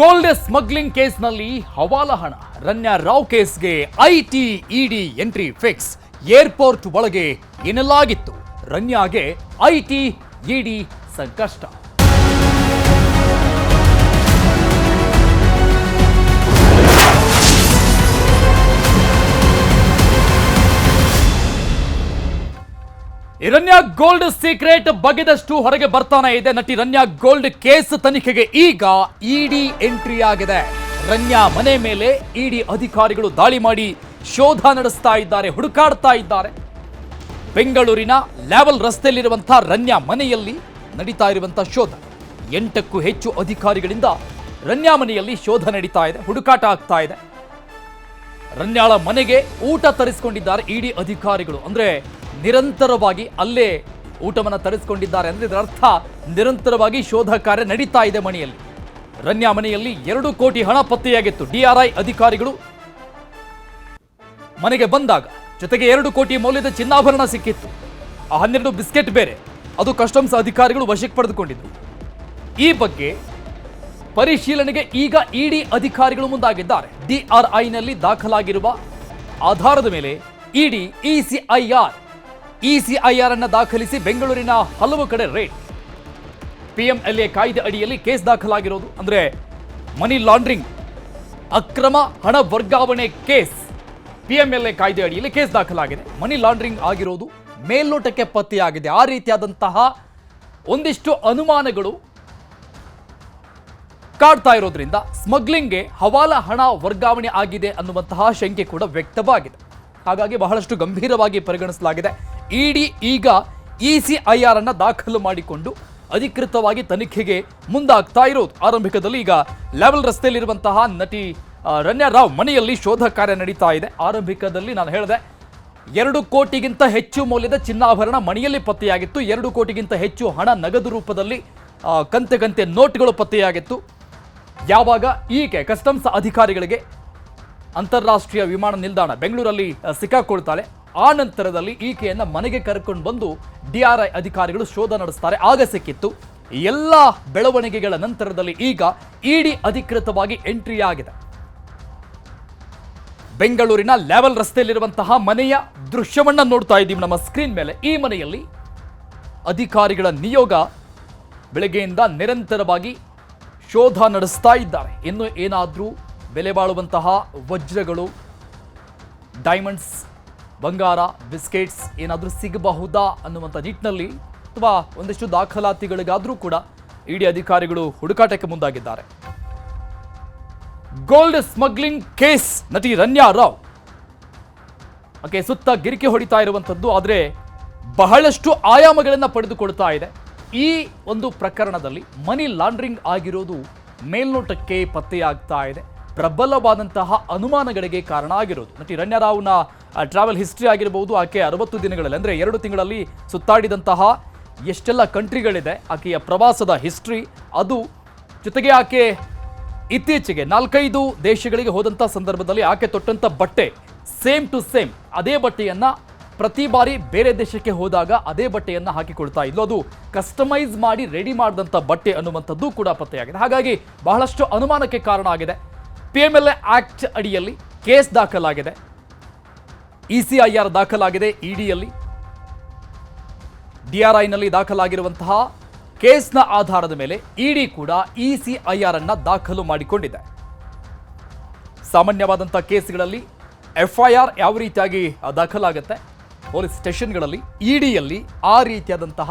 Gold smuggling ಕೇಸ್ನಲ್ಲಿ ಹವಾಲ ಹಣ Ranya Rao ಕೇಸ್ಗೆ IT ED entry fix. Airport ಒಳಗೆ ಎನ್ನಲಾಗಿತ್ತು. ರನ್ಯಾಗೆ ಐಟಿ ಇಡಿ ಸಂಕಷ್ಟ. ರನ್ಯಾ ಗೋಲ್ಡ್ ಸೀಕ್ರೆಟ್ ಬಗೆದಷ್ಟು ಹೊರಗೆ ಬರ್ತಾನೆ ಇದೆ. ನಟಿ ರನ್ಯಾ ಗೋಲ್ಡ್ ಕೇಸ್ ತನಿಖೆಗೆ ಈಗ ಇಡಿ ಎಂಟ್ರಿ ಆಗಿದೆ. ರನ್ಯಾ ಮನೆ ಮೇಲೆ ಇಡಿ ಅಧಿಕಾರಿಗಳು ದಾಳಿ ಮಾಡಿ ಶೋಧ ನಡೆಸ್ತಾ ಇದ್ದಾರೆ, ಹುಡುಕಾಡ್ತಾ ಇದ್ದಾರೆ. ಬೆಂಗಳೂರಿನ ಲ್ಯಾವಲ್ ರಸ್ತೆಯಲ್ಲಿರುವಂತಹ ರನ್ಯಾ ಮನೆಯಲ್ಲಿ ನಡೀತಾ ಇರುವಂತಹ ಶೋಧ. ಎಂಟಕ್ಕೂ ಹೆಚ್ಚು ಅಧಿಕಾರಿಗಳಿಂದ ರನ್ಯಾ ಮನೆಯಲ್ಲಿ ಶೋಧ ನಡೀತಾ ಇದೆ, ಹುಡುಕಾಟ ಆಗ್ತಾ ಇದೆ. ರನ್ಯಾಳ ಮನೆಗೆ ಊಟ ತರಿಸಿಕೊಂಡಿದ್ದಾರೆ ಇಡಿ ಅಧಿಕಾರಿಗಳು. ಅಂದ್ರೆ ನಿರಂತರವಾಗಿ ಅಲ್ಲೇ ಊಟವನ್ನ ತರಿಸಿಕೊಂಡಿದ್ದಾರೆ ಅಂದರೆ ಇದರ ಅರ್ಥ ನಿರಂತರವಾಗಿ ಶೋಧ ಕಾರ್ಯ ನಡೀತಾ ಇದೆ ಮನೆಯಲ್ಲಿ. ರನ್ಯಾ ಮನೆಯಲ್ಲಿ ಎರಡು ಕೋಟಿ ಹಣ ಪತ್ತೆಯಾಗಿತ್ತು. ಡಿಆರ್ಐ ಅಧಿಕಾರಿಗಳು ಮನೆಗೆ ಬಂದಾಗ ಜೊತೆಗೆ ಎರಡು ಕೋಟಿ ಮೌಲ್ಯದ ಚಿನ್ನಾಭರಣ ಸಿಕ್ಕಿತ್ತು. ಆ ಹನ್ನೆರಡು ಬಿಸ್ಕೆಟ್ ಬೇರೆ. ಅದು ಕಸ್ಟಮ್ಸ್ ಅಧಿಕಾರಿಗಳು ವಶಕ್ಕೆ ಪಡೆದುಕೊಂಡಿದ್ದರು ಈ ಬಗ್ಗೆ ಪರಿಶೀಲನೆಗೆ ಈಗ ಇಡಿ ಅಧಿಕಾರಿಗಳು ಮುಂದಾಗಿದ್ದಾರೆ. ಡಿಆರ್ಐನಲ್ಲಿ ದಾಖಲಾಗಿರುವ ಆಧಾರದ ಮೇಲೆ ಇಡಿ ಇಸಿಐಆರ್ ಇಸಿಐಆರ್ ಅನ್ನು ದಾಖಲಿಸಿ ಬೆಂಗಳೂರಿನ ಹಲವು ಕಡೆ ರೇಡ್. ಪಿಎಂಎಲ್ಎ ಕಾಯ್ದೆ ಅಡಿಯಲ್ಲಿ ಕೇಸ್ ದಾಖಲಾಗಿರೋದು. ಅಂದ್ರೆ ಮನಿ ಲಾಂಡ್ರಿಂಗ್, ಅಕ್ರಮ ಹಣ ವರ್ಗಾವಣೆ ಕೇಸ್. ಪಿಎಂಎಲ್ಎ ಕಾಯ್ದೆ ಅಡಿಯಲ್ಲಿ ಕೇಸ್ ದಾಖಲಾಗಿದೆ. ಮನಿ ಲಾಂಡ್ರಿಂಗ್ ಆಗಿರೋದು ಮೇಲ್ನೋಟಕ್ಕೆ ಪತ್ತೆಯಾಗಿದೆ. ಆ ರೀತಿಯಾದಂತಹ ಒಂದಿಷ್ಟು ಅನುಮಾನಗಳು ಕಾಡ್ತಾ ಇರೋದ್ರಿಂದ ಸ್ಮಗ್ಲಿಂಗ್ಗೆ ಹವಾಲ ಹಣ ವರ್ಗಾವಣೆ ಆಗಿದೆ ಅನ್ನುವಂತಹ ಶಂಕೆ ಕೂಡ ವ್ಯಕ್ತವಾಗಿದೆ. ಹಾಗಾಗಿ ಬಹಳಷ್ಟು ಗಂಭೀರವಾಗಿ ಪರಿಗಣಿಸಲಾಗಿದೆ. ಇಡಿ ಈಗ ಇ ಸಿ ಐ ಆರ್ ಅನ್ನು ದಾಖಲು ಮಾಡಿಕೊಂಡು ಅಧಿಕೃತವಾಗಿ ತನಿಖೆಗೆ ಮುಂದಾಗ್ತಾ ಇರೋದು. ಆರಂಭಿಕದಲ್ಲಿ ಈಗ ಲೆವೆಲ್ ರಸ್ತೆಯಲ್ಲಿರುವಂತಹ ನಟಿ ರಣ್ಯ ರಾವ್ ಮನೆಯಲ್ಲಿ ಶೋಧ ಕಾರ್ಯ ನಡೀತಾ ಇದೆ. ಆರಂಭಿಕದಲ್ಲಿ ನಾನು ಹೇಳಿದೆ, ಎರಡು ಕೋಟಿಗಿಂತ ಹೆಚ್ಚು ಮೌಲ್ಯದ ಚಿನ್ನಾಭರಣ ಮನೆಯಲ್ಲಿ ಪತ್ತೆಯಾಗಿತ್ತು. ಎರಡು ಕೋಟಿಗಿಂತ ಹೆಚ್ಚು ಹಣ ನಗದು ರೂಪದಲ್ಲಿ ಕಂತೆ ಕಂತೆ ನೋಟ್ಗಳು ಪತ್ತೆಯಾಗಿತ್ತು. ಯಾವಾಗ? ಈಕೆ ಕಸ್ಟಮ್ಸ್ ಅಧಿಕಾರಿಗಳಿಗೆ ಅಂತಾರಾಷ್ಟ್ರೀಯ ವಿಮಾನ ನಿಲ್ದಾಣ ಬೆಂಗಳೂರಲ್ಲಿ ಸಿಕ್ಕಾಕೊಳ್ತಾಳೆ. ಆ ನಂತರದಲ್ಲಿ ಈಕೆಯನ್ನು ಮನೆಗೆ ಕರ್ಕೊಂಡು ಬಂದು ಡಿಆರ್ಐ ಅಧಿಕಾರಿಗಳು ಶೋಧ ನಡೆಸ್ತಾರೆ. ಆಗ ಸಿಕ್ಕಿತ್ತು ಎಲ್ಲ ಬೆಳವಣಿಗೆಗಳ ನಂತರದಲ್ಲಿ ಈಗ ಇಡಿ ಅಧಿಕೃತವಾಗಿ ಎಂಟ್ರಿ ಆಗಿದೆ. ಬೆಂಗಳೂರಿನ ಲೆವೆಲ್ ರಸ್ತೆಯಲ್ಲಿರುವಂತಹ ಮನೆಯ ದೃಶ್ಯವನ್ನ ನೋಡ್ತಾ ಇದ್ದೀವಿ. ನಮ್ಮ ಸ್ಕ್ರೀನ್ ಮೇಲೆ ಈ ಮನೆಯಲ್ಲಿ ಅಧಿಕಾರಿಗಳ ನಿಯೋಗ ಬೆಳಗ್ಗೆಯಿಂದ ನಿರಂತರವಾಗಿ ಶೋಧ ನಡೆಸ್ತಾ ಇದ್ದಾರೆ. ಇನ್ನು ಏನಾದರೂ ಬೆಲೆ ಬಾಳುವಂತಹ ವಜ್ರಗಳು ಡೈಮಂಡ್ಸ್ ಬಂಗಾರ, ಬಿಸ್ಕೆಟ್ಸ್ ಏನಾದರೂ ಸಿಗಬಹುದಾ ಅನ್ನುವಂಥ ನಿಟ್ಟಿನಲ್ಲಿ ಅಥವಾ ಒಂದಿಷ್ಟು ದಾಖಲಾತಿಗಳಿಗಾದರೂ ಕೂಡ ಇಡಿ ಅಧಿಕಾರಿಗಳು ಹುಡುಕಾಟಕ್ಕೆ ಮುಂದಾಗಿದ್ದಾರೆ. ಗೋಲ್ಡ್ ಸ್ಮಗ್ಲಿಂಗ್ ಕೇಸ್ ನಟಿ ರನ್ಯಾ ರಾವ್ ಆಕೆ ಸುತ್ತ ಗಿರಿಕೆ ಹೊಡಿತಾ ಇರುವಂಥದ್ದು, ಆದರೆ ಬಹಳಷ್ಟು ಆಯಾಮಗಳನ್ನು ಪಡೆದುಕೊಳ್ತಾ ಇದೆ. ಈ ಒಂದು ಪ್ರಕರಣದಲ್ಲಿ ಮನಿ ಲಾಂಡ್ರಿಂಗ್ ಆಗಿರೋದು ಮೇಲ್ನೋಟಕ್ಕೆ ಪತ್ತೆಯಾಗ್ತಾ ಇದೆ. ಪ್ರಬಲವಾದಂತಹ ಅನುಮಾನಗಳಿಗೆ ಕಾರಣ ಆಗಿರೋದು. ನಟಿ ರಣ್ಯಾ ರಾವ್ನ ಟ್ರಾವೆಲ್ ಹಿಸ್ಟ್ರಿ ಆಗಿರಬಹುದು ಆಕೆ ಅರವತ್ತು ದಿನಗಳಲ್ಲಿ, ಅಂದರೆ ಎರಡು ತಿಂಗಳಲ್ಲಿ ಸುತ್ತಾಡಿದಂತಹ ಎಷ್ಟೆಲ್ಲ ಕಂಟ್ರಿಗಳಿದೆ, ಆಕೆಯ ಪ್ರವಾಸದ ಹಿಸ್ಟ್ರಿ ಅದು ಜೊತೆಗೆ ಆಕೆ ಇತ್ತೀಚೆಗೆ ನಾಲ್ಕೈದು ದೇಶಗಳಿಗೆ ಹೋದಂಥ ಸಂದರ್ಭದಲ್ಲಿ ಆಕೆ ತೊಟ್ಟಂಥ ಬಟ್ಟೆ ಸೇಮ್ ಟು ಸೇಮ್ ಅದೇ ಬಟ್ಟೆಯನ್ನು ಪ್ರತಿ ಬಾರಿ ಬೇರೆ ದೇಶಕ್ಕೆ ಹೋದಾಗ ಅದೇ ಬಟ್ಟೆಯನ್ನು ಹಾಕಿಕೊಳ್ತಾ ಇದ್ಲು. ಅದು ಕಸ್ಟಮೈಸ್ ಮಾಡಿ ರೆಡಿ ಮಾಡಿದಂಥ ಬಟ್ಟೆ ಅನ್ನುವಂಥದ್ದು ಕೂಡ ಪತ್ತೆಯಾಗಿದೆ. ಹಾಗಾಗಿ ಬಹಳಷ್ಟು ಅನುಮಾನಕ್ಕೆ ಕಾರಣ ಆಗಿದೆ. P M L A act ಅಡಿಯಲ್ಲಿ ಕೇಸ್ ದಾಖಲಾಗಿದೆ. ಇಸಿಐಆರ್ ದಾಖಲಾಗಿದೆ ಇಡಿಯಲ್ಲಿ. ಡಿಆರ್ಐನಲ್ಲಿ ದಾಖಲಾಗಿರುವಂತಹ ಕೇಸ್ನ ಆಧಾರದ ಮೇಲೆ ಇಡಿ ಕೂಡ ECIR ಅನ್ನು ದಾಖಲು ಮಾಡಿಕೊಂಡಿದೆ. ಸಾಮಾನ್ಯವಾದಂಥ ಕೇಸ್ಗಳಲ್ಲಿ ಎಫ್ಐಆರ್ ಯಾವ ರೀತಿಯಾಗಿ ದಾಖಲಾಗುತ್ತೆ? ಪೊಲೀಸ್ ಸ್ಟೇಷನ್ಗಳಲ್ಲಿ, ಇಡಿಯಲ್ಲಿ ಆ ರೀತಿಯಾದಂತಹ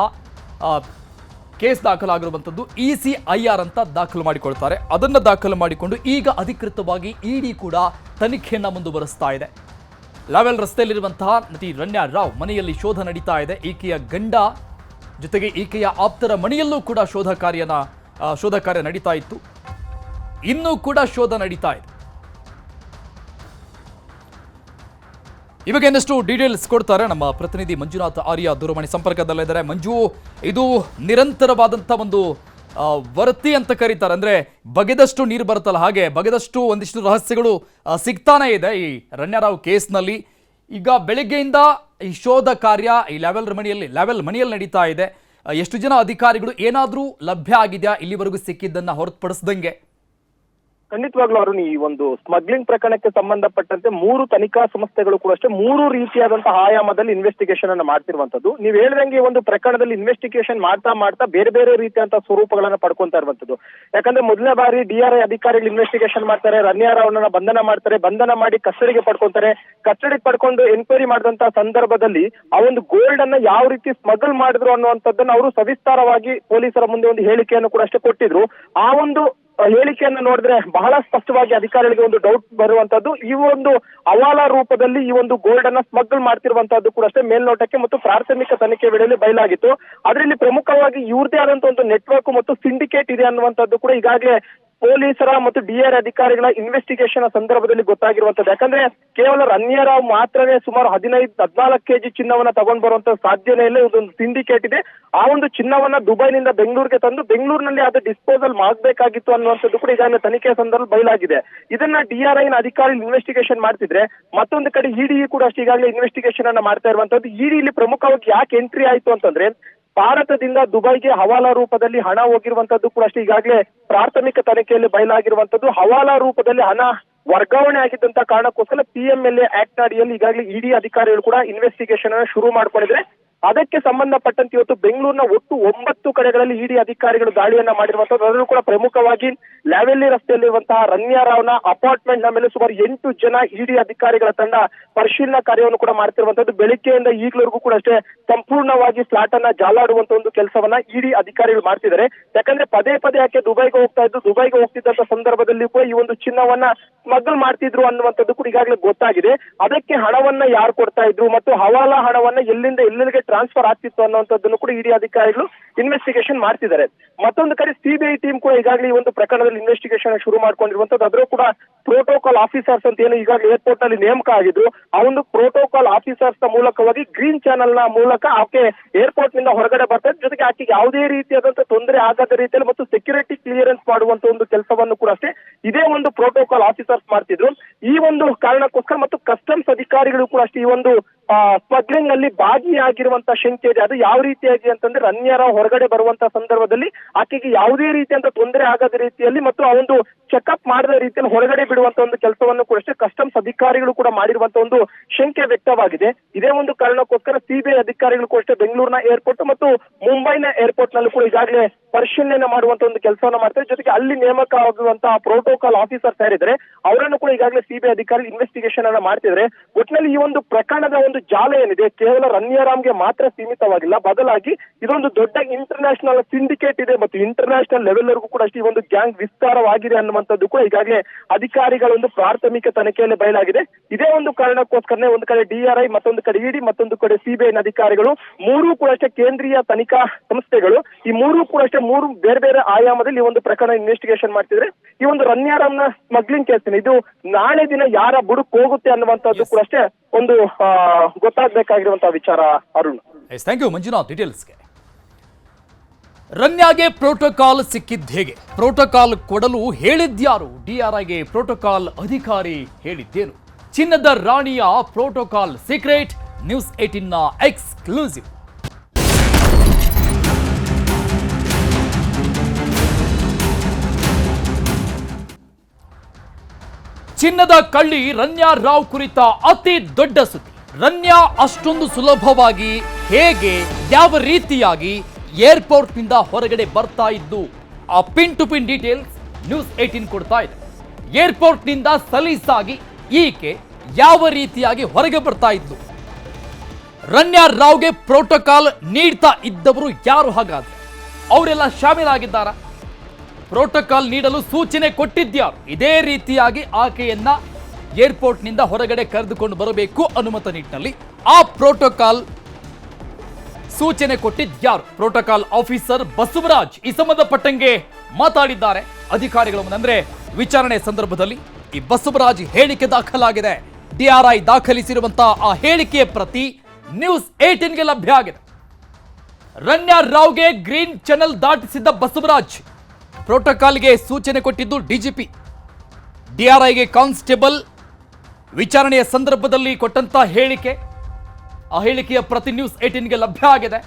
ಕೇಸ್ ದಾಖಲಾಗಿರುವಂಥದ್ದು ಇ ಸಿ ಐ ಆರ್ ಅಂತ ದಾಖಲು ಮಾಡಿಕೊಳ್ತಾರೆ. ಅದನ್ನು ದಾಖಲು ಮಾಡಿಕೊಂಡು ಈಗ ಅಧಿಕೃತವಾಗಿ ಇಡಿ ಕೂಡ ತನಿಖೆಯನ್ನು ಮುಂದುವರಿಸ್ತಾ ಇದೆ. ಲಾವೆಲ್ ರಸ್ತೆಯಲ್ಲಿರುವಂತಹ ನಟಿ ರಣ್ಯಾ ರಾವ್ ಮನೆಯಲ್ಲಿ ಶೋಧ ನಡೀತಾ ಇದೆ. ಈಕೆಯ ಗಂಡ ಜೊತೆಗೆ ಈಕೆಯ ಆಪ್ತರ ಮನೆಯಲ್ಲೂ ಕೂಡ ಶೋಧ ಕಾರ್ಯನ ಶೋಧ ಕಾರ್ಯ ನಡೀತಾ ಇತ್ತು. ಇನ್ನೂ ಕೂಡ ಶೋಧ ನಡೀತಾ ಇದೆ. ಇವಾಗ ಇನ್ನಷ್ಟು ಡೀಟೇಲ್ಸ್ ಕೊಡ್ತಾರೆ. ನಮ್ಮ ಪ್ರತಿನಿಧಿ ಮಂಜುನಾಥ್ ಆರ್ಯ ದೂರವಾಣಿ ಸಂಪರ್ಕದಲ್ಲಿದ್ದಾರೆ. ಮಂಜು, ಇದು ನಿರಂತರವಾದಂಥ ಒಂದು ವರತಿ ಅಂತ ಕರೀತಾರೆ. ಅಂದರೆ ಬಗೆದಷ್ಟು ನೀರು ಬರುತ್ತಲ್ಲ ಹಾಗೆ ಬಗೆದಷ್ಟು ಒಂದಿಷ್ಟು ರಹಸ್ಯಗಳು ಸಿಗ್ತಾನೇ ಇದೆ ಈ ರಣ್ಯರಾವ್ ಕೇಸ್ನಲ್ಲಿ. ಈಗ ಬೆಳಿಗ್ಗೆಯಿಂದ ಈ ಶೋಧ ಕಾರ್ಯ ಈ ಲೆವೆಲ್ ಮನೆಯಲ್ಲಿ ಲೆವೆಲ್ ಮನೆಯಲ್ಲಿ ನಡೀತಾ ಇದೆ. ಎಷ್ಟು ಜನ ಅಧಿಕಾರಿಗಳು ಏನಾದರೂ ಲಭ್ಯ ಆಗಿದೆಯಾ? ಇಲ್ಲಿವರೆಗೂ ಸಿಕ್ಕಿದ್ದನ್ನು ಹೊರತುಪಡಿಸ್ದಂಗೆ. ಖಂಡಿತವಾಗ್ಲೂ ಅರುಣ್, ಈ ಒಂದು ಸ್ಮಗ್ಲಿಂಗ್ ಪ್ರಕರಣಕ್ಕೆ ಸಂಬಂಧಪಟ್ಟಂತೆ ಮೂರು ತನಿಖಾ ಸಂಸ್ಥೆಗಳು ಕೂಡ ಅಷ್ಟೇ ಮೂರು ರೀತಿಯಾದಂತಹ ಆಯಾಮದಲ್ಲಿ ಇನ್ವೆಸ್ಟಿಗೇಷನ್ ಅನ್ನು ಮಾಡ್ತಿರುವಂತದ್ದು ನೀವು ಹೇಳಿದಂಗೆ ಈ ಒಂದು ಪ್ರಕರಣದಲ್ಲಿ ಇನ್ವೆಸ್ಟಿಗೇಷನ್ ಮಾಡ್ತಾ ಮಾಡ್ತಾ ಬೇರೆ ಬೇರೆ ರೀತಿಯಂತಹ ಸ್ವರೂಪಗಳನ್ನು ಪಡ್ಕೊಂತಾ ಇರುವಂತದ್ದು ಯಾಕಂದ್ರೆ ಮೊದಲನೇ ಬಾರಿ ಡಿಆರ್ಐ ಅಧಿಕಾರಿಗಳು ಇನ್ವೆಸ್ಟಿಗೇಷನ್ ಮಾಡ್ತಾರೆ ರನ್ಯಾರವನ್ನ ಬಂಧನ ಮಾಡ್ತಾರೆ, ಬಂಧನ ಮಾಡಿ ಕಸ್ಟಡಿಗೆ ಪಡ್ಕೊಂತಾರೆ. ಕಸ್ಟಡಿಗೆ ಪಡ್ಕೊಂಡು ಎನ್ಕ್ವೈರಿ ಮಾಡಿದಂತಹ ಸಂದರ್ಭದಲ್ಲಿ ಆ ಒಂದು ಗೋಲ್ಡ್ ಅನ್ನ ಯಾವ ರೀತಿ ಸ್ಮಗಲ್ ಮಾಡಿದ್ರು ಅನ್ನುವಂಥದ್ದನ್ನ ಅವರು ಸವಿಸ್ತಾರವಾಗಿ ಪೊಲೀಸರ ಮುಂದೆ ಒಂದು ಹೇಳಿಕೆಯನ್ನು ಕೂಡ ಅಷ್ಟೇ ಕೊಟ್ಟಿದ್ರು. ಆ ಒಂದು ಹೇಳಿಕೆಯನ್ನ ನೋಡಿದ್ರೆ ಬಹಳ ಸ್ಪಷ್ಟವಾಗಿ ಅಧಿಕಾರಿಗಳಿಗೆ ಒಂದು ಡೌಟ್ ಬರುವಂತದ್ದು ಈ ಒಂದು ಅವಾಲ ರೂಪದಲ್ಲಿ ಈ ಒಂದು ಗೋಲ್ಡ್ ಅನ್ನ ಸ್ಮಗ್ಲ್ ಮಾಡ್ತಿರುವಂತದ್ದು ಕೂಡ ಅಷ್ಟೇ ಮೇಲ್ನೋಟಕ್ಕೆ ಮತ್ತು ಪ್ರಾಥಮಿಕ ತನಿಖೆ ವೇಳೆಯಲ್ಲಿ ಬಯಲಾಗಿತ್ತು. ಅದರಲ್ಲಿ ಪ್ರಮುಖವಾಗಿ ಇವ್ರದೇ ಆದಂತ ಒಂದು ನೆಟ್ವರ್ಕ್ ಮತ್ತು ಸಿಂಡಿಕೇಟ್ ಇದೆ ಅನ್ನುವಂಥದ್ದು ಕೂಡ ಈಗಾಗಲೇ ಪೊಲೀಸರ ಮತ್ತು ಡಿಆರ್ ಅಧಿಕಾರಿಗಳ ಇನ್ವೆಸ್ಟಿಗೇಷನ್ ಸಂದರ್ಭದಲ್ಲಿ ಗೊತ್ತಾಗಿರುವಂತದ್ದು ಯಾಕಂದ್ರೆ ಕೇವಲ ರನ್ಯರಾವ್ ಮಾತ್ರನೇ ಸುಮಾರು ಹದಿನೈದು, ಹದಿನಾಲ್ಕು ಕೆಜಿ ಚಿನ್ನವನ್ನ ತಗೊಂಡ್ ಬರುವಂತ ಸಾಧ್ಯನೇ ಇಲ್ಲ. ಇದೊಂದು ಸಿಂಡಿಕೇಟ್ ಇದೆ ಆ ಒಂದು ಚಿನ್ನವನ್ನ ದುಬೈನಿಂದ ಬೆಂಗಳೂರಿಗೆ ತಂದು ಬೆಂಗಳೂರಿನಲ್ಲಿ ಅದು ಡಿಸ್ಪೋಸಲ್ ಮಾಡಬೇಕಾಗಿತ್ತು ಅನ್ನುವಂಥದ್ದು ಕೂಡ ಇದನ್ನ ತನಿಖೆ ಸಂದರ್ಭ ಬಯಲಾಗಿದೆ. ಇದನ್ನ ಡಿಆರ್ಐ ನ ಅಧಿಕಾರಿ ಇನ್ವೆಸ್ಟಿಗೇಷನ್ ಮಾಡ್ತಿದ್ರೆ ಮತ್ತೊಂದು ಕಡೆ ಇಡಿ ಕೂಡ ಅಷ್ಟೇ ಈಗಾಗಲೇ ಇನ್ವೆಸ್ಟಿಗೇಷನ್ ಅನ್ನ ಮಾಡ್ತಾ ಇರುವಂತದ್ದು. ಇಡಿ ಇಲ್ಲಿ ಪ್ರಮುಖವಾಗಿ ಯಾಕೆ ಎಂಟ್ರಿ ಆಯ್ತು ಅಂತಂದ್ರೆ ಭಾರತದಿಂದ ದುಬೈಗೆ ಹವಾಲಾ ರೂಪದಲ್ಲಿ ಹಣ ಹೋಗಿರುವಂತದ್ದು ಕೂಡ ಅಷ್ಟೇ. ಈಗಾಗಲೇ ಪ್ರಾಥಮಿಕ ತನಿಖೆಯಲ್ಲಿ ಬಯಲಾಗಿರುವಂತದ್ದು ಹವಾಲಾ ರೂಪದಲ್ಲಿ ಹಣ ವರ್ಗಾವಣೆ ಆಗಿದ್ದಂತ ಕಾರಣಕ್ಕೋಸ್ಕರ ಪಿ ಎಂ ಆಕ್ಟ್ ಅಡಿಯಲ್ಲಿ ಈಗಾಗಲೇ ಇಡಿ ಅಧಿಕಾರಿಗಳು ಕೂಡ ಇನ್ವೆಸ್ಟಿಗೇಷನ್ ಅನ್ನು ಶುರು ಮಾಡ್ಕೊಂಡಿದ್ರೆ ಅದಕ್ಕೆ ಸಂಬಂಧಪಟ್ಟಂತೆ ಇವತ್ತು ಬೆಂಗಳೂರಿನ ಒಟ್ಟು ಒಂಬತ್ತು ಕಡೆಗಳಲ್ಲಿ ಇಡಿ ಅಧಿಕಾರಿಗಳು ದಾಳಿಯನ್ನ ಮಾಡಿರುವಂತದ್ದು ಅದರಲ್ಲೂ ಕೂಡ ಪ್ರಮುಖವಾಗಿ ಲ್ಯಾವೆಲ್ಲಿ ರಸ್ತೆಯಲ್ಲಿರುವಂತಹ ರನ್ಯಾರಾವ್ನ ಅಪಾರ್ಟ್ಮೆಂಟ್ನ ಮೇಲೆ ಸುಮಾರು ಎಂಟು ಜನ ಇಡಿ ಅಧಿಕಾರಿಗಳ ತಂಡ ಪರಿಶೀಲನಾ ಕಾರ್ಯವನ್ನು ಕೂಡ ಮಾಡ್ತಿರುವಂತದ್ದು ಬೆಳಿಗ್ಗೆಯಿಂದ ಈಗಲವರೆಗೂ ಕೂಡ ಅಷ್ಟೇ ಸಂಪೂರ್ಣವಾಗಿ ಫ್ಲಾಟ್ ಅನ್ನ ಜಾಲಾಡುವಂತ ಒಂದು ಕೆಲಸವನ್ನ ಇಡಿ ಅಧಿಕಾರಿಗಳು ಮಾಡ್ತಿದ್ದಾರೆ. ಯಾಕಂದ್ರೆ ಪದೇ ಪದೇ ಯಾಕೆ ದುಬೈಗೆ ಹೋಗ್ತಾ ಇದ್ದು, ದುಬೈಗೆ ಹೋಗ್ತಿದ್ದಂತ ಸಂದರ್ಭದಲ್ಲಿ ಕೂಡ ಈ ಒಂದು ಚಿನ್ನವನ್ನ ಸ್ಮಗ್ಲ್ ಮಾಡ್ತಿದ್ರು ಅನ್ನುವಂಥದ್ದು ಕೂಡ ಈಗಾಗಲೇ ಗೊತ್ತಾಗಿದೆ. ಅದಕ್ಕೆ ಹಣವನ್ನ ಯಾರು ಕೊಡ್ತಾ ಇದ್ರು ಮತ್ತು ಹವಾಲಾ ಹಣವನ್ನ ಎಲ್ಲಿಂದ ಎಲ್ಲೆಲ್ಲಿಗೆ ಟ್ರಾನ್ಸ್ಫರ್ ಆಗ್ತಿತ್ತು ಅನ್ನುವಂಥದ್ದನ್ನು ಕೂಡ ಇಡಿ ಅಧಿಕಾರಿಗಳು ಇನ್ವೆಸ್ಟಿಗೇಷನ್ ಮಾಡ್ತಿದ್ದಾರೆ. ಮತ್ತೊಂದು ಕಡೆ ಸಿಬಿಐ ಟೀಮ್ ಕೂಡ ಈಗಾಗಲೇ ಈ ಒಂದು ಪ್ರಕರಣದಲ್ಲಿ ಇನ್ವೆಸ್ಟಿಗೇಷನ್ ಶುರು ಮಾಡ್ಕೊಂಡಿರುವಂತದ್ದು ಅದರೂ ಕೂಡ ಪ್ರೋಟೋಕಾಲ್ ಆಫೀಸರ್ಸ್ ಅಂತ ಏನು ಈಗಾಗಲೇ ಏರ್ಪೋರ್ಟ್ನಲ್ಲಿ ನೇಮಕ ಆಗಿದ್ರು ಆ ಒಂದು ಪ್ರೋಟೋಕಾಲ್ ಆಫೀಸರ್ಸ್ನ ಮೂಲಕವಾಗಿ ಗ್ರೀನ್ ಚಾನೆಲ್ನ ಮೂಲಕ ಆಕೆ ಏರ್ಪೋರ್ಟ್ನಿಂದ ಹೊರಗಡೆ ಬರ್ತಾರೆ ಜೊತೆಗೆ ಆಕೆಗೆ ಯಾವುದೇ ರೀತಿಯಾದಂತಹ ತೊಂದರೆ ಆಗದ ರೀತಿಯಲ್ಲಿ ಮತ್ತು ಸೆಕ್ಯೂರಿಟಿ ಕ್ಲಿಯರೆನ್ಸ್ ಮಾಡುವಂತ ಒಂದು ಕೆಲಸವನ್ನು ಕೂಡ ಅಷ್ಟೇ ಇದೇ ಒಂದು ಪ್ರೋಟೋಕಾಲ್ ಆಫೀಸರ್ಸ್ ಮಾಡ್ತಿದ್ರು. ಈ ಒಂದು ಕಾರಣಕ್ಕೋಸ್ಕರ ಮತ್ತು ಕಸ್ಟಮ್ಸ್ ಅಧಿಕಾರಿಗಳು ಕೂಡ ಅಷ್ಟೇ ಈ ಒಂದು ಸ್ಮಗ್ಲಿಂಗ್ನಲ್ಲಿ ಭಾಗಿಯಾಗಿರುವಂತ ಶಂಕೆ ಇದೆ ಅದು ಯಾವ ರೀತಿಯಾಗಿ ಅಂತಂದ್ರೆ ರನ್ಯರ ಹೊರಗಡೆ ಬರುವಂತ ಸಂದರ್ಭದಲ್ಲಿ ಆಕೆಗೆ ಯಾವುದೇ ರೀತಿಯಂತ ತೊಂದರೆ ಆಗದ ರೀತಿಯಲ್ಲಿ ಮತ್ತು ಆ ಒಂದು ಚೆಕ್ಅಪ್ ಮಾಡದ ರೀತಿಯಲ್ಲಿ ಹೊರಗಡೆ ಬಿಡುವಂತ ಒಂದು ಕೆಲಸವನ್ನು ಕೂಡ ಕಸ್ಟಮ್ಸ್ ಅಧಿಕಾರಿಗಳು ಕೂಡ ಮಾಡಿರುವಂತ ಒಂದು ಶಂಕೆ ವ್ಯಕ್ತವಾಗಿದೆ. ಇದೇ ಒಂದು ಕಾರಣಕ್ಕೋಸ್ಕರ ಸಿಬಿಐ ಅಧಿಕಾರಿಗಳು ಕೂಡ ಅಷ್ಟೇ ಬೆಂಗಳೂರಿನ ಏರ್ಪೋರ್ಟ್ ಮತ್ತು ಮುಂಬೈನ ಏರ್ಪೋರ್ಟ್ ನಲ್ಲೂ ಕೂಡ ಈಗಾಗಲೇ ಪರಿಶೀಲನೆ ಮಾಡುವಂತ ಒಂದು ಕೆಲಸವನ್ನು ಮಾಡ್ತಾರೆ. ಜೊತೆಗೆ ಅಲ್ಲಿ ನೇಮಕ ಆಗುವಂತಹ ಪ್ರೋಟೋಕಾಲ್ ಆಫೀಸರ್ ಸೇರಿದ್ರೆ ಅವರನ್ನು ಕೂಡ ಈಗಾಗಲೇ ಸಿಬಿಐ ಅಧಿಕಾರಿ ಇನ್ವೆಸ್ಟಿಗೇಷನ್ ಅನ್ನ ಮಾಡ್ತಿದ್ರೆ ಒಟ್ಟಿನಲ್ಲಿ ಈ ಒಂದು ಪ್ರಕರಣದ ಒಂದು ಜಾಲ ಏನಿದೆ ಕೇವಲ ರನ್ಯಾರಾಮ್ಗೆ ಮಾತ್ರ ಸೀಮಿತವಾಗಿಲ್ಲ. ಬದಲಾಗಿ ಇದೊಂದು ದೊಡ್ಡ ಇಂಟರ್ನ್ಯಾಷನಲ್ ಸಿಂಡಿಕೇಟ್ ಇದೆ ಮತ್ತು ಇಂಟರ್ನ್ಯಾಷನಲ್ ಲೆವೆಲ್ ವರೆಗೂ ಕೂಡ ಅಷ್ಟೇ ಈ ಒಂದು ಗ್ಯಾಂಗ್ ವಿಸ್ತಾರವಾಗಿದೆ ಅನ್ನುವಂಥದ್ದು ಕೂಡ ಈಗಾಗಲೇ ಅಧಿಕಾರಿಗಳ ಒಂದು ಪ್ರಾಥಮಿಕ ತನಿಖೆಯಲ್ಲಿ ಬಯಲಾಗಿದೆ. ಇದೇ ಒಂದು ಕಾರಣಕ್ಕೋಸ್ಕರನೇ ಒಂದು ಕಡೆ ಡಿಆರ್ಐ ಮತ್ತೊಂದು ಕಡೆ ಇಡಿ ಮತ್ತೊಂದು ಕಡೆ ಸಿಬಿಐ ಅಧಿಕಾರಿಗಳು ಮೂರು ಕೂಡ ಅಷ್ಟೇ ಕೇಂದ್ರೀಯ ತನಿಖಾ ಸಂಸ್ಥೆಗಳು ಈ ಮೂರು ಕೂಡ ಅಷ್ಟೇ ಮೂರು ಬೇರೆ ಬೇರೆ ಆಯಾಮದಲ್ಲಿ ಈ ಒಂದು ಪ್ರಕರಣ ಇನ್ವೆಸ್ಟಿಗೇಷನ್ ಮಾಡ್ತಿದ್ರೆ ಈ ಒಂದು ರನ್ಯಾರಾಮ್ನ ಸ್ಮಗ್ಲಿಂಗ್ ಕೇಸ್ ಇದು. ನಾಳೆ ದಿನ ಯಾರ ಬುಡುಕ್ ಹೋಗುತ್ತೆ ಅನ್ನುವಂಥದ್ದು ಕೂಡ ಅಷ್ಟೇ ಒಂದು ಗೊತ್ತಾಗಬೇಕಾಗಿರುವಂತಹ ವಿಚಾರ ಅರುಣ್. ಥ್ಯಾಂಕ್ ಯು ಮಂಜುನಾಥ್ ಡೀಟೇಲ್ಸ್ಗೆ ರನ್ಯಾಗೆ ಪ್ರೋಟೋಕಾಲ್ ಸಿಕ್ಕಿದ್ದ ಹೇಗೆ? ಪ್ರೋಟೋಕಾಲ್ ಕೊಡಲು ಹೇಳಿದ್ಯಾರು? ಡಿಆರ್ಐಗೆ ಪ್ರೋಟೋಕಾಲ್ ಅಧಿಕಾರಿ ಹೇಳಿದ್ದೇನು? ಚಿನ್ನದ ರಾಣಿಯ ಪ್ರೋಟೋಕಾಲ್ ಸೀಕ್ರೆಟ್ ನ್ಯೂಸ್ ಏಟಿನ್ನ ಎಕ್ಸ್ಕ್ಲೂಸಿವ್ ಚಿನ್ನದ ಕಳ್ಳಿ ರನ್ಯಾ ರಾವ್ ಕುರಿತ ಅತಿ ದೊಡ್ಡ ಸುದ್ದಿ. ರನ್ಯಾ ಅಷ್ಟೊಂದು ಸುಲಭವಾಗಿ ಹೇಗೆ, ಯಾವ ರೀತಿಯಾಗಿ ಏರ್ಪೋರ್ಟ್ನಿಂದ ಹೊರಗಡೆ ಬರ್ತಾ ಇದ್ದು, ಆ pin to pin details news eighteen ಕೊಡ್ತಾ ಇದೆ. ಏರ್ಪೋರ್ಟ್ನಿಂದ ಸಲೀಸಾಗಿ ಈಕೆ ಯಾವ ರೀತಿಯಾಗಿ ಹೊರಗೆ ಬರ್ತಾ ಇದ್ದು ರನ್ಯಾ ರಾವ್ಗೆ ಪ್ರೋಟೋಕಾಲ್ ನೀಡ್ತಾ ಇದ್ದವರು ಯಾರು ಹಾಗಾದ್ರೆ? ಅವರೆಲ್ಲ ಶಾಮೀಲಾಗಿದ್ದಾರಾ? ಪ್ರೋಟೋಕಾಲ್ ನೀಡಲು ಸೂಚನೆ ಕೊಟ್ಟಿದ್ಯಾ ಇದೇ ರೀತಿಯಾಗಿ ಆಕೆಯನ್ನ ಏರ್ಪೋರ್ಟ್ನಿಂದ ಹೊರಗಡೆ ಕರೆದುಕೊಂಡು ಬರಬೇಕು ಅನುಮತ ನಿಟ್ಟಿನಲ್ಲಿ. ಆ ಪ್ರೋಟೋಕಾಲ್ ಸೂಚನೆ ಕೊಟ್ಟಿದ್ಯಾರು. ಪ್ರೋಟೋಕಾಲ್ ಆಫೀಸರ್ ಬಸವರಾಜ್ ಈ ಸಂಬಂಧಪಟ್ಟಂಗೆ ಮಾತಾಡಿದ್ದಾರೆ. ಅಧಿಕಾರಿಗಳು ಅಂದ್ರೆ ವಿಚಾರಣೆ ಸಂದರ್ಭದಲ್ಲಿ ಈ ಬಸವರಾಜ್ ಹೇಳಿಕೆ ದಾಖಲಾಗಿದೆ. ಡಿಆರ್ಐ ದಾಖಲಿಸಿರುವಂತಹ ಆ ಹೇಳಿಕೆಯ ಪ್ರತಿ ನ್ಯೂಸ್ ಏಟೀನ್ಗೆ ಲಭ್ಯ ಆಗಿದೆ. ರನ್ಯಾ ರಾವ್ಗೆ ಗ್ರೀನ್ ಚಾನೆಲ್ ದಾಟಿಸಿದ್ದ ಬಸವರಾಜ್ ಪ್ರೋಟೋಕಾಲ್ಗೆ ಸೂಚನೆ ಕೊಟ್ಟಿದ್ದು ಡಿಜಿಪಿ. ಡಿಆರ್ಐಗೆ ಕಾನ್ಸ್ಟೇಬಲ್ ವಿಚಾರಣೆಯ ಸಂದರ್ಭದಲ್ಲಿ ಕೊಟ್ಟಂತ ಹೇಳಿಕೆ. ಆ ಹೇಳಿಕೆಯ ಪ್ರತಿ ನ್ಯೂಸ್ ಏಟೀನ್ಗೆ ಲಭ್ಯ ಆಗಿದೆ.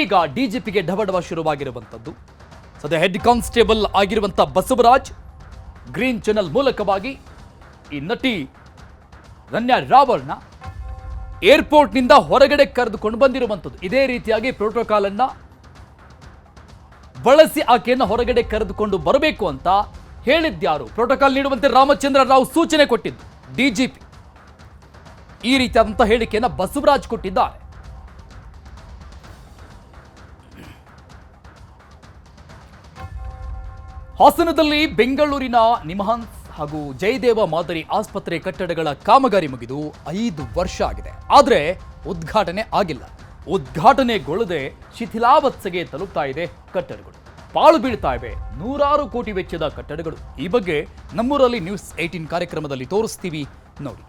ಈಗ ಡಿಜಿಪಿಗೆ ಢವಢವ ಶುರುವಾಗಿರುವಂಥದ್ದು ಸದ್ಯ ಹೆಡ್ ಕಾನ್ಸ್ಟೇಬಲ್ ಆಗಿರುವಂಥ ಬಸವರಾಜ್, ಗ್ರೀನ್ ಚಾನೆಲ್ ಮೂಲಕವಾಗಿ ಈ ನಟಿ ರನ್ಯ ರಾವಲ್ನ ಏರ್ಪೋರ್ಟ್ನಿಂದ ಹೊರಗಡೆ ಕರೆದುಕೊಂಡು ಬಂದಿರುವಂಥದ್ದು ಇದೇ ರೀತಿಯಾಗಿ ಪ್ರೋಟೋಕಾಲ್ ಅನ್ನ ಬಳಸಿ ಆಕೆಯನ್ನು ಹೊರಗಡೆ ಕರೆದುಕೊಂಡು ಬರಬೇಕು ಅಂತ ಹೇಳಿದ್ಯಾರು ಪ್ರೋಟೋಕಾಲ್ ನೀಡುವಂತೆ ರಾಮಚಂದ್ರ ರಾವ್ ಸೂಚನೆ ಕೊಟ್ಟಿದ್ದು ಡಿಜಿಪಿ ಈ ರೀತಿಯಾದಂಥ ಹೇಳಿಕೆಯನ್ನು ಬಸವರಾಜ್ ಕೊಟ್ಟಿದ್ದಾರೆ. ಹಾಸನದಲ್ಲಿ ಬೆಂಗಳೂರಿನ ನಿಮಹಾನ್ಸ್ ಹಾಗೂ ಜಯದೇವ ಮಾದರಿ ಆಸ್ಪತ್ರೆ ಕಟ್ಟಡಗಳ ಕಾಮಗಾರಿ ಮುಗಿದು ಐದು ವರ್ಷ ಆಗಿದೆ. ಆದರೆ ಉದ್ಘಾಟನೆ ಆಗಿಲ್ಲ. ಉದ್ಘಾಟನೆಗೊಳ್ಳದೆ ಶಿಥಿಲಾವತ್ಸಗೆ ತಲುಪ್ತಾ ಇದೆ ಕಟ್ಟಡಗಳು. ಪಾಳು ಬೀಳ್ತಾ ಇವೆ ನೂರಾರು ಕೋಟಿ ವೆಚ್ಚದ ಕಟ್ಟಡಗಳು. ಈ ಬಗ್ಗೆ ನಮ್ಮೂರಲ್ಲಿ ನ್ಯೂಸ್ ಏಟೀನ್ ಕಾರ್ಯಕ್ರಮದಲ್ಲಿ ತೋರಿಸ್ತೀವಿ ನೋಡಿ.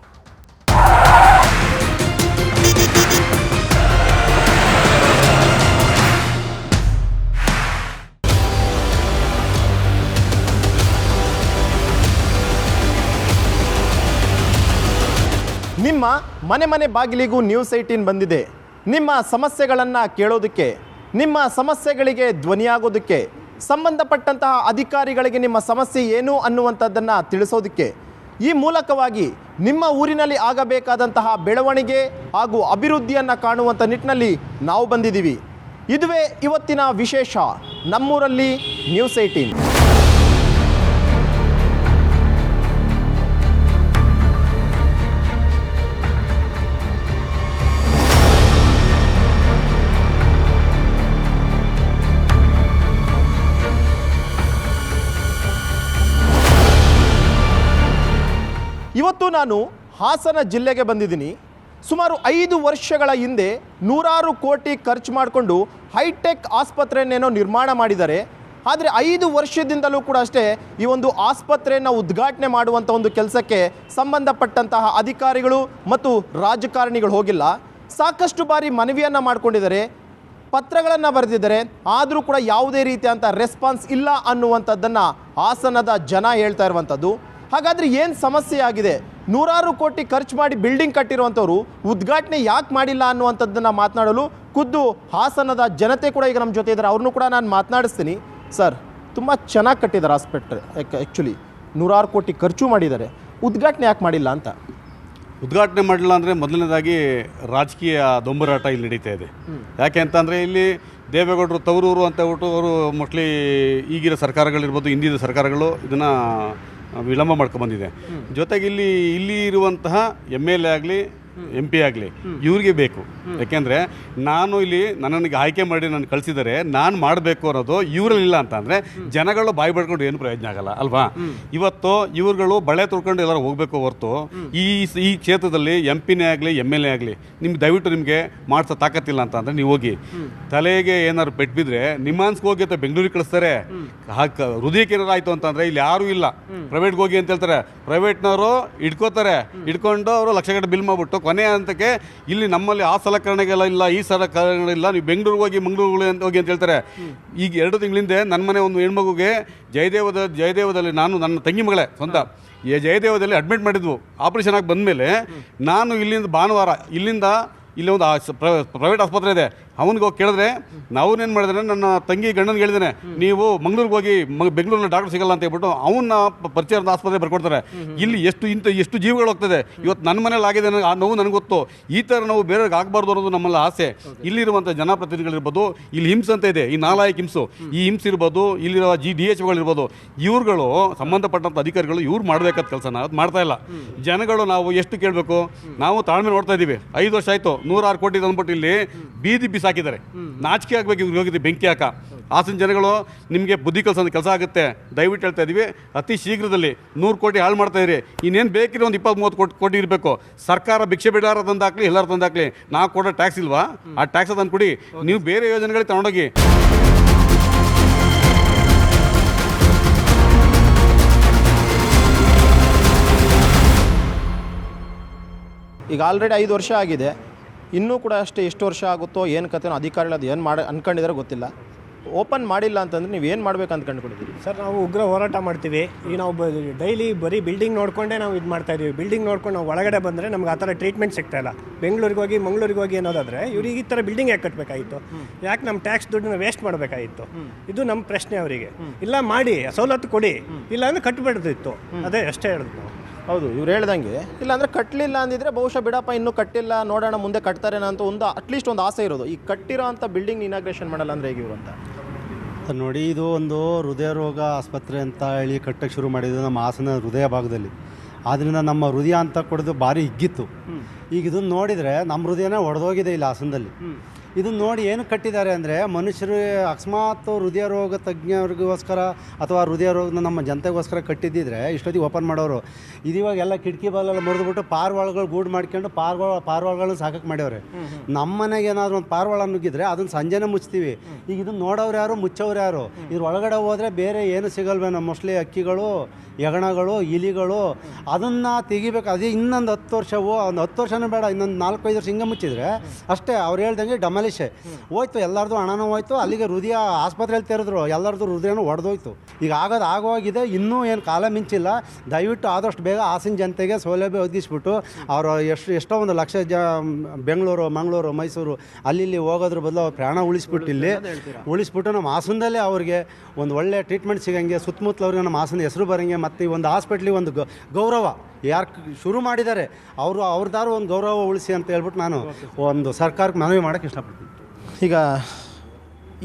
ನಿಮ್ಮ ಮನೆ ಮನೆ ಬಾಗಿಲಿಗೂ ನ್ಯೂಸ್ ಏಯ್ಟೀನ್ ಬಂದಿದೆ. ನಿಮ್ಮ ಸಮಸ್ಯೆಗಳನ್ನು ಕೇಳೋದಕ್ಕೆ, ನಿಮ್ಮ ಸಮಸ್ಯೆಗಳಿಗೆ ಧ್ವನಿಯಾಗೋದಕ್ಕೆ, ಸಂಬಂಧಪಟ್ಟಂತಹ ಅಧಿಕಾರಿಗಳಿಗೆ ನಿಮ್ಮ ಸಮಸ್ಯೆ ಏನು ಅನ್ನುವಂಥದ್ದನ್ನು ತಿಳಿಸೋದಕ್ಕೆ, ಈ ಮೂಲಕವಾಗಿ ನಿಮ್ಮ ಊರಿನಲ್ಲಿ ಆಗಬೇಕಾದಂತಹ ಬೆಳವಣಿಗೆ ಹಾಗೂ ಅಭಿವೃದ್ಧಿಯನ್ನು ಕಾಣುವಂಥ ನಿಟ್ಟಿನಲ್ಲಿ ನಾವು ಬಂದಿದ್ದೀವಿ. ಇದುವೇ ಇವತ್ತಿನ ವಿಶೇಷ ನಮ್ಮೂರಲ್ಲಿ ನ್ಯೂಸ್ ಏಯ್ಟೀನ್. ಇವತ್ತು ನಾನು ಹಾಸನ ಜಿಲ್ಲೆಗೆ ಬಂದಿದ್ದೀನಿ. ಸುಮಾರು ಐದು ವರ್ಷಗಳ ಹಿಂದೆ ನೂರಾರು ಕೋಟಿ ಖರ್ಚು ಮಾಡಿಕೊಂಡು ಹೈಟೆಕ್ ಆಸ್ಪತ್ರೆಯನ್ನೇನೋ ನಿರ್ಮಾಣ ಮಾಡಿದ್ದಾರೆ. ಆದರೆ ಐದು ವರ್ಷದಿಂದಲೂ ಕೂಡ ಅಷ್ಟೇ ಈ ಒಂದು ಆಸ್ಪತ್ರೆಯನ್ನು ಉದ್ಘಾಟನೆ ಮಾಡುವಂಥ ಒಂದು ಕೆಲಸಕ್ಕೆ ಸಂಬಂಧಪಟ್ಟಂತಹ ಅಧಿಕಾರಿಗಳು ಮತ್ತು ರಾಜಕಾರಣಿಗಳು ಹೋಗಿಲ್ಲ. ಸಾಕಷ್ಟು ಬಾರಿ ಮನವಿಯನ್ನು ಮಾಡಿಕೊಂಡಿದ್ದಾರೆ. ಪತ್ರಗಳನ್ನು ಬರೆದಿದ್ದಾರೆ. ಆದರೂ ಕೂಡ ಯಾವುದೇ ರೀತಿಯಾದಂಥ ರೆಸ್ಪಾನ್ಸ್ ಇಲ್ಲ ಅನ್ನುವಂಥದ್ದನ್ನು ಹಾಸನದ ಜನ ಹೇಳ್ತಾ ಇರುವಂಥದ್ದು. ಹಾಗಾದರೆ ಏನು ಸಮಸ್ಯೆ ಆಗಿದೆ? ನೂರಾರು ಕೋಟಿ ಖರ್ಚು ಮಾಡಿ ಬಿಲ್ಡಿಂಗ್ ಕಟ್ಟಿರುವಂಥವ್ರು ಉದ್ಘಾಟನೆ ಯಾಕೆ ಮಾಡಿಲ್ಲ ಅನ್ನುವಂಥದ್ದನ್ನು ಮಾತನಾಡಲು ಖುದ್ದು ಹಾಸನದ ಜನತೆ ಕೂಡ ಈಗ ನಮ್ಮ ಜೊತೆ ಇದ್ದಾರೆ. ಅವ್ರನ್ನೂ ಕೂಡ ನಾನು ಮಾತನಾಡಿಸ್ತೀನಿ. ಸರ್, ತುಂಬ ಚೆನ್ನಾಗಿ ಕಟ್ಟಿದ್ದಾರೆ ಹಾಸ್ಪಿಟ್ಲ್ ಆ್ಯಕ್ಚುಲಿ ನೂರಾರು ಕೋಟಿ ಖರ್ಚು ಮಾಡಿದ್ದಾರೆ. ಉದ್ಘಾಟನೆ ಯಾಕೆ ಮಾಡಿಲ್ಲ ಅಂತ? ಉದ್ಘಾಟನೆ ಮಾಡಲಿಲ್ಲ ಅಂದರೆ ಮೊದಲನೇದಾಗಿ ರಾಜಕೀಯ ದೊಂಬರಾಟ ಇಲ್ಲಿ ನಡೀತಾ ಇದೆ. ಯಾಕೆ ಅಂತಂದರೆ ಇಲ್ಲಿ ದೇವೇಗೌಡರು ತವರೂರು ಅಂತ ಹೇಳ್ಬಿಟ್ಟು ಅವರು ಮೋಸ್ಟ್ಲಿ ಈಗಿರೋ ಸರ್ಕಾರಗಳಿರ್ಬೋದು ಹಿಂದಿನ ಸರ್ಕಾರಗಳು ಇದನ್ನು ವಿಳಂಬ ಮಾಡ್ಕೊಂಡ್ಬಂದಿದೆ ಜೊತೆಗೆ ಇಲ್ಲಿ ಇಲ್ಲಿ ಇರುವಂತಹ ಎಂ ಎಲ್ ಎ ಆಗಲಿ ಎಂ ಪಿ ಆಗಲಿ, ಇವ್ರಿಗೆ ಬೇಕು. ಯಾಕೆಂದರೆ ನಾನು ಇಲ್ಲಿ ನನ್ನನಿಗೆ ಆಯ್ಕೆ ಮಾಡಿ ನಾನು ಕಳಿಸಿದರೆ, ನಾನು ಮಾಡಬೇಕು ಅನ್ನೋದು ಇವರಲ್ಲಿಲ್ಲ ಅಂತ ಅಂದರೆ ಜನಗಳು ಬಾಯಿ ಬಡ್ಕೊಂಡು ಏನು ಪ್ರಯೋಜನ ಆಗಲ್ಲ, ಅಲ್ವಾ? ಇವತ್ತು ಇವ್ರುಗಳು ಬಳೆ ತೊಳ್ಕೊಂಡು ಎಲ್ಲರೂ ಹೋಗಬೇಕು ಹೊರತು ಈ ಈ ಕ್ಷೇತ್ರದಲ್ಲಿ ಎಂ ಪಿನೇ ಆಗಲಿ ಎಂ ಎಲ್ ಎ ಆಗಲಿ ನಿಮ್ಗೆ ದಯವಿಟ್ಟು ನಿಮಗೆ ಮಾಡ್ಸೋ ತಾಕತ್ತಿಲ್ಲ ಅಂತ ಅಂದರೆ ನೀವು ಹೋಗಿ. ತಲೆಗೆ ಏನಾದ್ರು ಪೆಟ್ಟು ಬಿದ್ದರೆ ಹೋಗಿ ಅಂತ ಬೆಂಗಳೂರಿಗೆ ಕಳಿಸ್ತಾರೆ. ಹೃದಯಕ್ಕೆ ಏನಾರು ಆಯಿತು ಅಂತಂದರೆ ಇಲ್ಲಿ ಯಾರೂ ಇಲ್ಲ. ಪ್ರೈವೇಟ್ಗೆ ಹೋಗಿ ಅಂತ ಹೇಳ್ತಾರೆ. ಪ್ರೈವೇಟ್ನವರು ಇಟ್ಕೋತಾರೆ ಇಟ್ಕೊಂಡು ಅವರು ಲಕ್ಷಗಟ್ಟೆ ಬಿಲ್ ಮಾಡಿಬಿಟ್ಟು ಕೊನೆ ಹಂತಕ್ಕೆ ಇಲ್ಲಿ ನಮ್ಮಲ್ಲಿ ಆ ಸಲಕರಣೆಗೆಲ್ಲ ಇಲ್ಲ, ಈ ಸಲಕರಣೆಗಳಿಲ್ಲ ನೀವು ಬೆಂಗಳೂರಿಗೆ ಹೋಗಿ ಮಂಗಳೂರು ಹೋಗಿ ಅಂತ ಹೇಳ್ತಾರೆ. ಈಗ ಎರಡು ತಿಂಗಳಿಂದ ನನ್ನ ಮನೆ ಒಂದು ಹೆಣ್ಮಗುಗೆ ಜಯದೇವದ, ಜಯದೇವದಲ್ಲಿ ನಾನು ನನ್ನ ತಂಗಿ ಮಗಳೇ, ಸ್ವಂತ. ಜಯದೇವದಲ್ಲಿ ಅಡ್ಮಿಟ್ ಮಾಡಿದ್ವು. ಆಪರೇಷನ್ ಆಗಿ ಬಂದಮೇಲೆ ನಾನು ಇಲ್ಲಿಂದ ಭಾನುವಾರ, ಇಲ್ಲಿಂದ ಇಲ್ಲಿ ಒಂದು ಪ್ರೈವೇಟ್ ಆಸ್ಪತ್ರೆ ಇದೆ. ಅವನಿಗೆ ಹೋಗಿ ಕೇಳಿದ್ರೆ ನಾವನ್ನೇನು ಮಾಡಿದ್ರೆ ನನ್ನ ತಂಗಿ ಗಂಡನಿಗೆ ಹೇಳಿದ್ದೇನೆ ನೀವು ಮಂಗ್ಳೂರಿಗೆ ಹೋಗಿ ಬೆಂಗಳೂರಿನ ಡಾಕ್ಟರ್ ಸಿಗಲ್ಲ ಅಂತ ಹೇಳ್ಬಿಟ್ಟು ಅವನ್ನ ಪರಿಚಯದ ಆಸ್ಪತ್ರೆ ಬರ್ಕೊಡ್ತಾರೆ. ಇಲ್ಲಿ ಎಷ್ಟು ಇಂಥ, ಎಷ್ಟು ಜೀವಗಳು ಹೋಗ್ತದೆ. ಇವತ್ತು ನನ್ನ ಮನೇಲಿ ಆಗಿದೆ ಆ ನೋವು ನನಗೆ ಗೊತ್ತು. ಈ ಥರ ನಾವು ಬೇರೆಯವ್ರಿಗೆ ಆಗಬಾರ್ದು ಅನ್ನೋದು ನಮ್ಮಲ್ಲಿ ಆಸೆ. ಇಲ್ಲಿರುವಂಥ ಜನಪ್ರತಿನಿಧಿಗಳಿರ್ಬೋದು, ಇಲ್ಲಿ ಹಿಂಸೆ ಅಂತ ಇದೆ. ಈ ನಾಲಾಯಕ ಹಿಂಸು, ಈ ಹಿಂಸೆ ಇರ್ಬೋದು, ಇಲ್ಲಿರುವ ಜಿ, ಡಿ ಎಚ್ ಇರ್ಬೋದು. ಇವ್ರುಗಳು ಸಂಬಂಧಪಟ್ಟಂಥ ಅಧಿಕಾರಿಗಳು ಇವ್ರು ಮಾಡಬೇಕಾದ ಕೆಲಸನ, ಅದು ಮಾಡ್ತಾ ಇಲ್ಲ. ಜನಗಳು ನಾವು ಎಷ್ಟು ಕೇಳಬೇಕು? ನಾವು ತಾಳ್ಮೆ ನೋಡ್ತಾ ಇದ್ದೀವಿ ಐದು ವರ್ಷ ಆಯಿತು. ನೂರಾರು ಕೋಟಿ ತಂದ್ಬಿಟ್ಟು ಇಲ್ಲಿ ಬೀದಿ ಬಿಸಾಕಿದ್ದಾರೆ ನಾಚಿಕೆ ಆಗ್ಬೇಕು ಇವ್ರಿಗೆ ಹೋಗಿದ್ದೆ ಬೆಂಕಿ ಹಾಕ. ಹಾಸನ ಜನಗಳು ನಿಮಗೆ ಬುದ್ಧಿ ಕೆಲಸ ಕೆಲಸ ಆಗುತ್ತೆ. ದಯವಿಟ್ಟು ಹೇಳ್ತಾ ಇದ್ದೀವಿ ಅತಿ ಶೀಘ್ರದಲ್ಲಿ ನೂರು ಕೋಟಿ ಹಾಳು ಮಾಡ್ತಾ ಇದ್ರಿ ಇನ್ನೇನು ಬೇಕಿರೋ ಒಂದು ಇಪ್ಪತ್ತು ಮೂವತ್ತು ಕೋಟಿ ಕೋಟಿ ಇರಬೇಕು. ಸರ್ಕಾರ ಭಿಕ್ಷೆ ಬಿಡಾರ ತಂದಾಕ್ಲಿ ಎಲ್ಲರೂ ತಂದಾಕ್ಲಿ ನಾವು ಕೊಡೋ ಟ್ಯಾಕ್ಸ್ ಇಲ್ವಾ? ಆ ಟ್ಯಾಕ್ಸ್ ತಂದು ಕೊಡಿ. ನೀವು ಬೇರೆ ಯೋಜನೆಗಳಿಗೆ ತಗೊಂಡೋಗಿ. ಈಗ ಆಲ್ರೆಡಿ ಐದು ವರ್ಷ ಆಗಿದೆ. ಇನ್ನೂ ಕೂಡ ಅಷ್ಟೇ ಎಷ್ಟು ವರ್ಷ ಆಗುತ್ತೋ ಏನು ಕಥೆನೋ ಅಧಿಕಾರಿಗಳು ಅದು ಏನು ಮಾಡಿ ಅನ್ಕೊಂಡಿದಾರೋ ಗೊತ್ತಿಲ್ಲ. ಓಪನ್ ಮಾಡಿಲ್ಲ ಅಂತಂದ್ರೆ ನೀವು ಏನು ಮಾಡ್ಬೇಕಂತ ಕಂಡುಕೊಂಡಿದ್ದೀರಿ? ಸರ್ ನಾವು ಉಗ್ರ ಹೋರಾಟ ಮಾಡ್ತೀವಿ. ಈಗ ನಾವು ಡೈಲಿ ಬರೀ ಬಿಲ್ಡಿಂಗ್ ನೋಡಿಕೊಂಡೇ ನಾವು ಇದು ಮಾಡ್ತಾ ಇದ್ದೀವಿ ಬಿಲ್ಡಿಂಗ್ ನೋಡ್ಕೊಂಡು ನಾವು ಒಳಗಡೆ ಬಂದರೆ ನಮ್ಗೆ ಆ ಥರ ಟ್ರೀಟ್ಮೆಂಟ್ ಸಿಗ್ತಾ ಇಲ್ಲ. ಬೆಂಗಳೂರಿಗೆ ಹೋಗಿ ಮಂಗಳೂರಿಗೆ ಹೋಗಿ ಅನ್ನೋದಾದ್ರೆ ಇವ್ರಿಗೆ ಈ ಥರ ಬಿಲ್ಡಿಂಗ್ ಯಾಕೆ ಕಟ್ಟಬೇಕಾಗಿತ್ತು ಯಾಕೆ ನಮ್ಮ ಟ್ಯಾಕ್ಸ್ ದುಡ್ಡನ್ನ ವೇಸ್ಟ್ ಮಾಡಬೇಕಾಗಿತ್ತು? ಇದು ನಮ್ಮ ಪ್ರಶ್ನೆ ಅವರಿಗೆ. ಇಲ್ಲ ಮಾಡಿ ಸವಲತ್ತು ಕೊಡಿ. ಇಲ್ಲ ಅಂದರೆ ಕಟ್ಟಬೇಡ್ದಿತ್ತು ಅದೇ ಅಷ್ಟೇ ಹೇಳೋದು ನಾವು. ಹೌದು ಇವ್ರು ಹೇಳ್ದಂಗೆ. ಇಲ್ಲಾಂದ್ರೆ ಕಟ್ಟಲಿಲ್ಲ ಅಂದಿದ್ರೆ ಬಹುಶಃ ಬಿಡಪ್ಪ ಇನ್ನೂ ಕಟ್ಟಿಲ್ಲ ನೋಡೋಣ ಮುಂದೆ ಕಟ್ತಾರೇನೋ ಅಂತ ಒಂದು ಅಟ್ಲೀಸ್ಟ್ ಒಂದು ಆಸೆ ಇರೋದು. ಈ ಕಟ್ಟಿರೋ ಅಂಥ ಬಿಲ್ಡಿಂಗ್ ಇನಾಗ್ರೇಷನ್ ಮಾಡಲ್ಲ ಅಂದ್ರೆ ಹೇಗೆ ಇವ್ರು ಅಂತ? ನೋಡಿ ಇದು ಒಂದು ಹೃದಯ ರೋಗ ಆಸ್ಪತ್ರೆ ಅಂತ ಹೇಳಿ ಕಟ್ಟಕ್ಕೆ ಶುರು ಮಾಡಿದ್ದು ನಮ್ಮ ಹಾಸನ ಹೃದಯ ಭಾಗದಲ್ಲಿ. ಆದ್ದರಿಂದ ನಮ್ಮ ಹೃದಯ ಅಂತ ಕೊಡೋದು ಭಾರಿ ಹಿಗ್ಗಿತ್ತು. ಈಗ ಇದನ್ನು ನೋಡಿದರೆ ನಮ್ಮ ಹೃದಯನೇ ಒಡೆದೋಗಿದೆ ಇಲ್ಲಿ ಹಾಸನದಲ್ಲಿ. ಇದನ್ನ ನೋಡಿ ಏನು ಕಟ್ಟಿದ್ದಾರೆ ಅಂದರೆ ಮನುಷ್ಯರು ಅಕಸ್ಮಾತ್ ಹೃದಯ ರೋಗ ತಜ್ಞರಿಗೋಸ್ಕರ ಅಥವಾ ಹೃದಯ ರೋಗನ ನಮ್ಮ ಜನತೆಗೋಸ್ಕರ ಕಟ್ಟಿದ್ದಿದ್ರೆ ಇಷ್ಟೊತ್ತಿಗೆ ಓಪನ್ ಮಾಡೋರು ಇದಿವಾಗ ಎಲ್ಲ ಕಿಟಕಿ ಬಾಲೆಲ್ಲ ಮುರಿದ್ಬಿಟ್ಟು ಪಾರ್ವಾಳಗಳು ಗೂಡು ಮಾಡ್ಕೊಂಡು ಪಾರ್ವಾಳ ಪಾರ್ವಾಳಗಳನ್ನ ಸಾಕಕ್ಕೆ ಮಾಡ್ಯವ್ರೆ. ನಮ್ಮ ಮನೆಗೆ ಏನಾದರೂ ಒಂದು ಪಾರ್ವಾಳ ನುಗ್ಗಿದ್ರೆ ಅದನ್ನು ಸಂಜೆನೇ ಮುಚ್ತೀವಿ. ಈಗ ಇದನ್ನು ನೋಡೋರು ಯಾರು ಮುಚ್ಚೋರು ಯಾರು? ಇದ್ರ ಒಳಗಡೆ ಹೋದರೆ ಬೇರೆ ಏನು ಸಿಗಲ್ವೇನೋ ಮೋಸ್ಟ್ಲಿ ಅಕ್ಕಿಗಳು ಯಗಣಗಳು ಇಲಿಗಳು ಅದನ್ನು ತೆಗಿಬೇಕು. ಅದೇ ಇನ್ನೊಂದು ಹತ್ತು ವರ್ಷವೋ ಒಂದು ಹತ್ತು ವರ್ಷನೂ ಬೇಡ ಇನ್ನೊಂದು ನಾಲ್ಕೈದು ವರ್ಷ ಹಿಂಗೆ ಮುಚ್ಚಿದ್ರೆ ಅಷ್ಟೇ ಅವ್ರು ಹೇಳ್ದಂಗೆ ಡಮಲಿಷೆ ಹೋಯ್ತು ಎಲ್ಲರದು ಹಣನೂ ಹೋಯ್ತು ಅಲ್ಲಿಗೆ ಹೃದಯ ಆಸ್ಪತ್ರೆಯಲ್ಲಿ ತೆರೆದ್ರು ಎಲ್ಲರದು ಹೃದಯನೂ ಒಡೆದೋಯ್ತು. ಈಗ ಆಗೋದು ಆಗೋಗಿದೆ ಇನ್ನೂ ಏನು ಕಾಲ ಮಿಂಚಿಲ್ಲ. ದಯವಿಟ್ಟು ಆದಷ್ಟು ಬೇಗ ಹಾಸನ ಜನತೆಗೆ ಸೌಲಭ್ಯ ಒದಗಿಸ್ಬಿಟ್ಟು ಅವರು ಎಷ್ಟು ಎಷ್ಟೋ ಒಂದು ಲಕ್ಷ ಜ ಬೆಂಗಳೂರು ಮಂಗಳೂರು ಮೈಸೂರು ಅಲ್ಲಿ ಇಲ್ಲಿ ಹೋಗೋದ್ರ ಬದಲು ಅವ್ರ ಪ್ರಾಣ ಉಳಿಸ್ಬಿಟ್ಟು ಇಲ್ಲಿ ಉಳಿಸ್ಬಿಟ್ಟು ನಮ್ಮ ಹಾಸನದಲ್ಲೇ ಅವ್ರಿಗೆ ಒಂದು ಒಳ್ಳೆ ಟ್ರೀಟ್ಮೆಂಟ್ ಸಿಗಂಗೆ ಸುತ್ತಮುತ್ತಲವ್ರಿಗೆ ನಮ್ಮ ಹಾಸನ ಹೆಸರು ಬರಂಗೆ ಮತ್ತು ಈ ಒಂದು ಹಾಸ್ಪಿಟ್ಲಿಗೆ ಒಂದು ಗೌರವ. ಯಾರು ಶುರು ಮಾಡಿದ್ದಾರೆ ಅವರು ಅವ್ರದ್ದಾರು ಒಂದು ಗೌರವ ಉಳಿಸಿ ಅಂತ ಹೇಳ್ಬಿಟ್ಟು ನಾನು ಒಂದು ಸರ್ಕಾರಕ್ಕೆ ಮನವಿ ಮಾಡೋಕ್ಕೆ ಇಷ್ಟಪಡ್ತೀನಿ. ಈಗ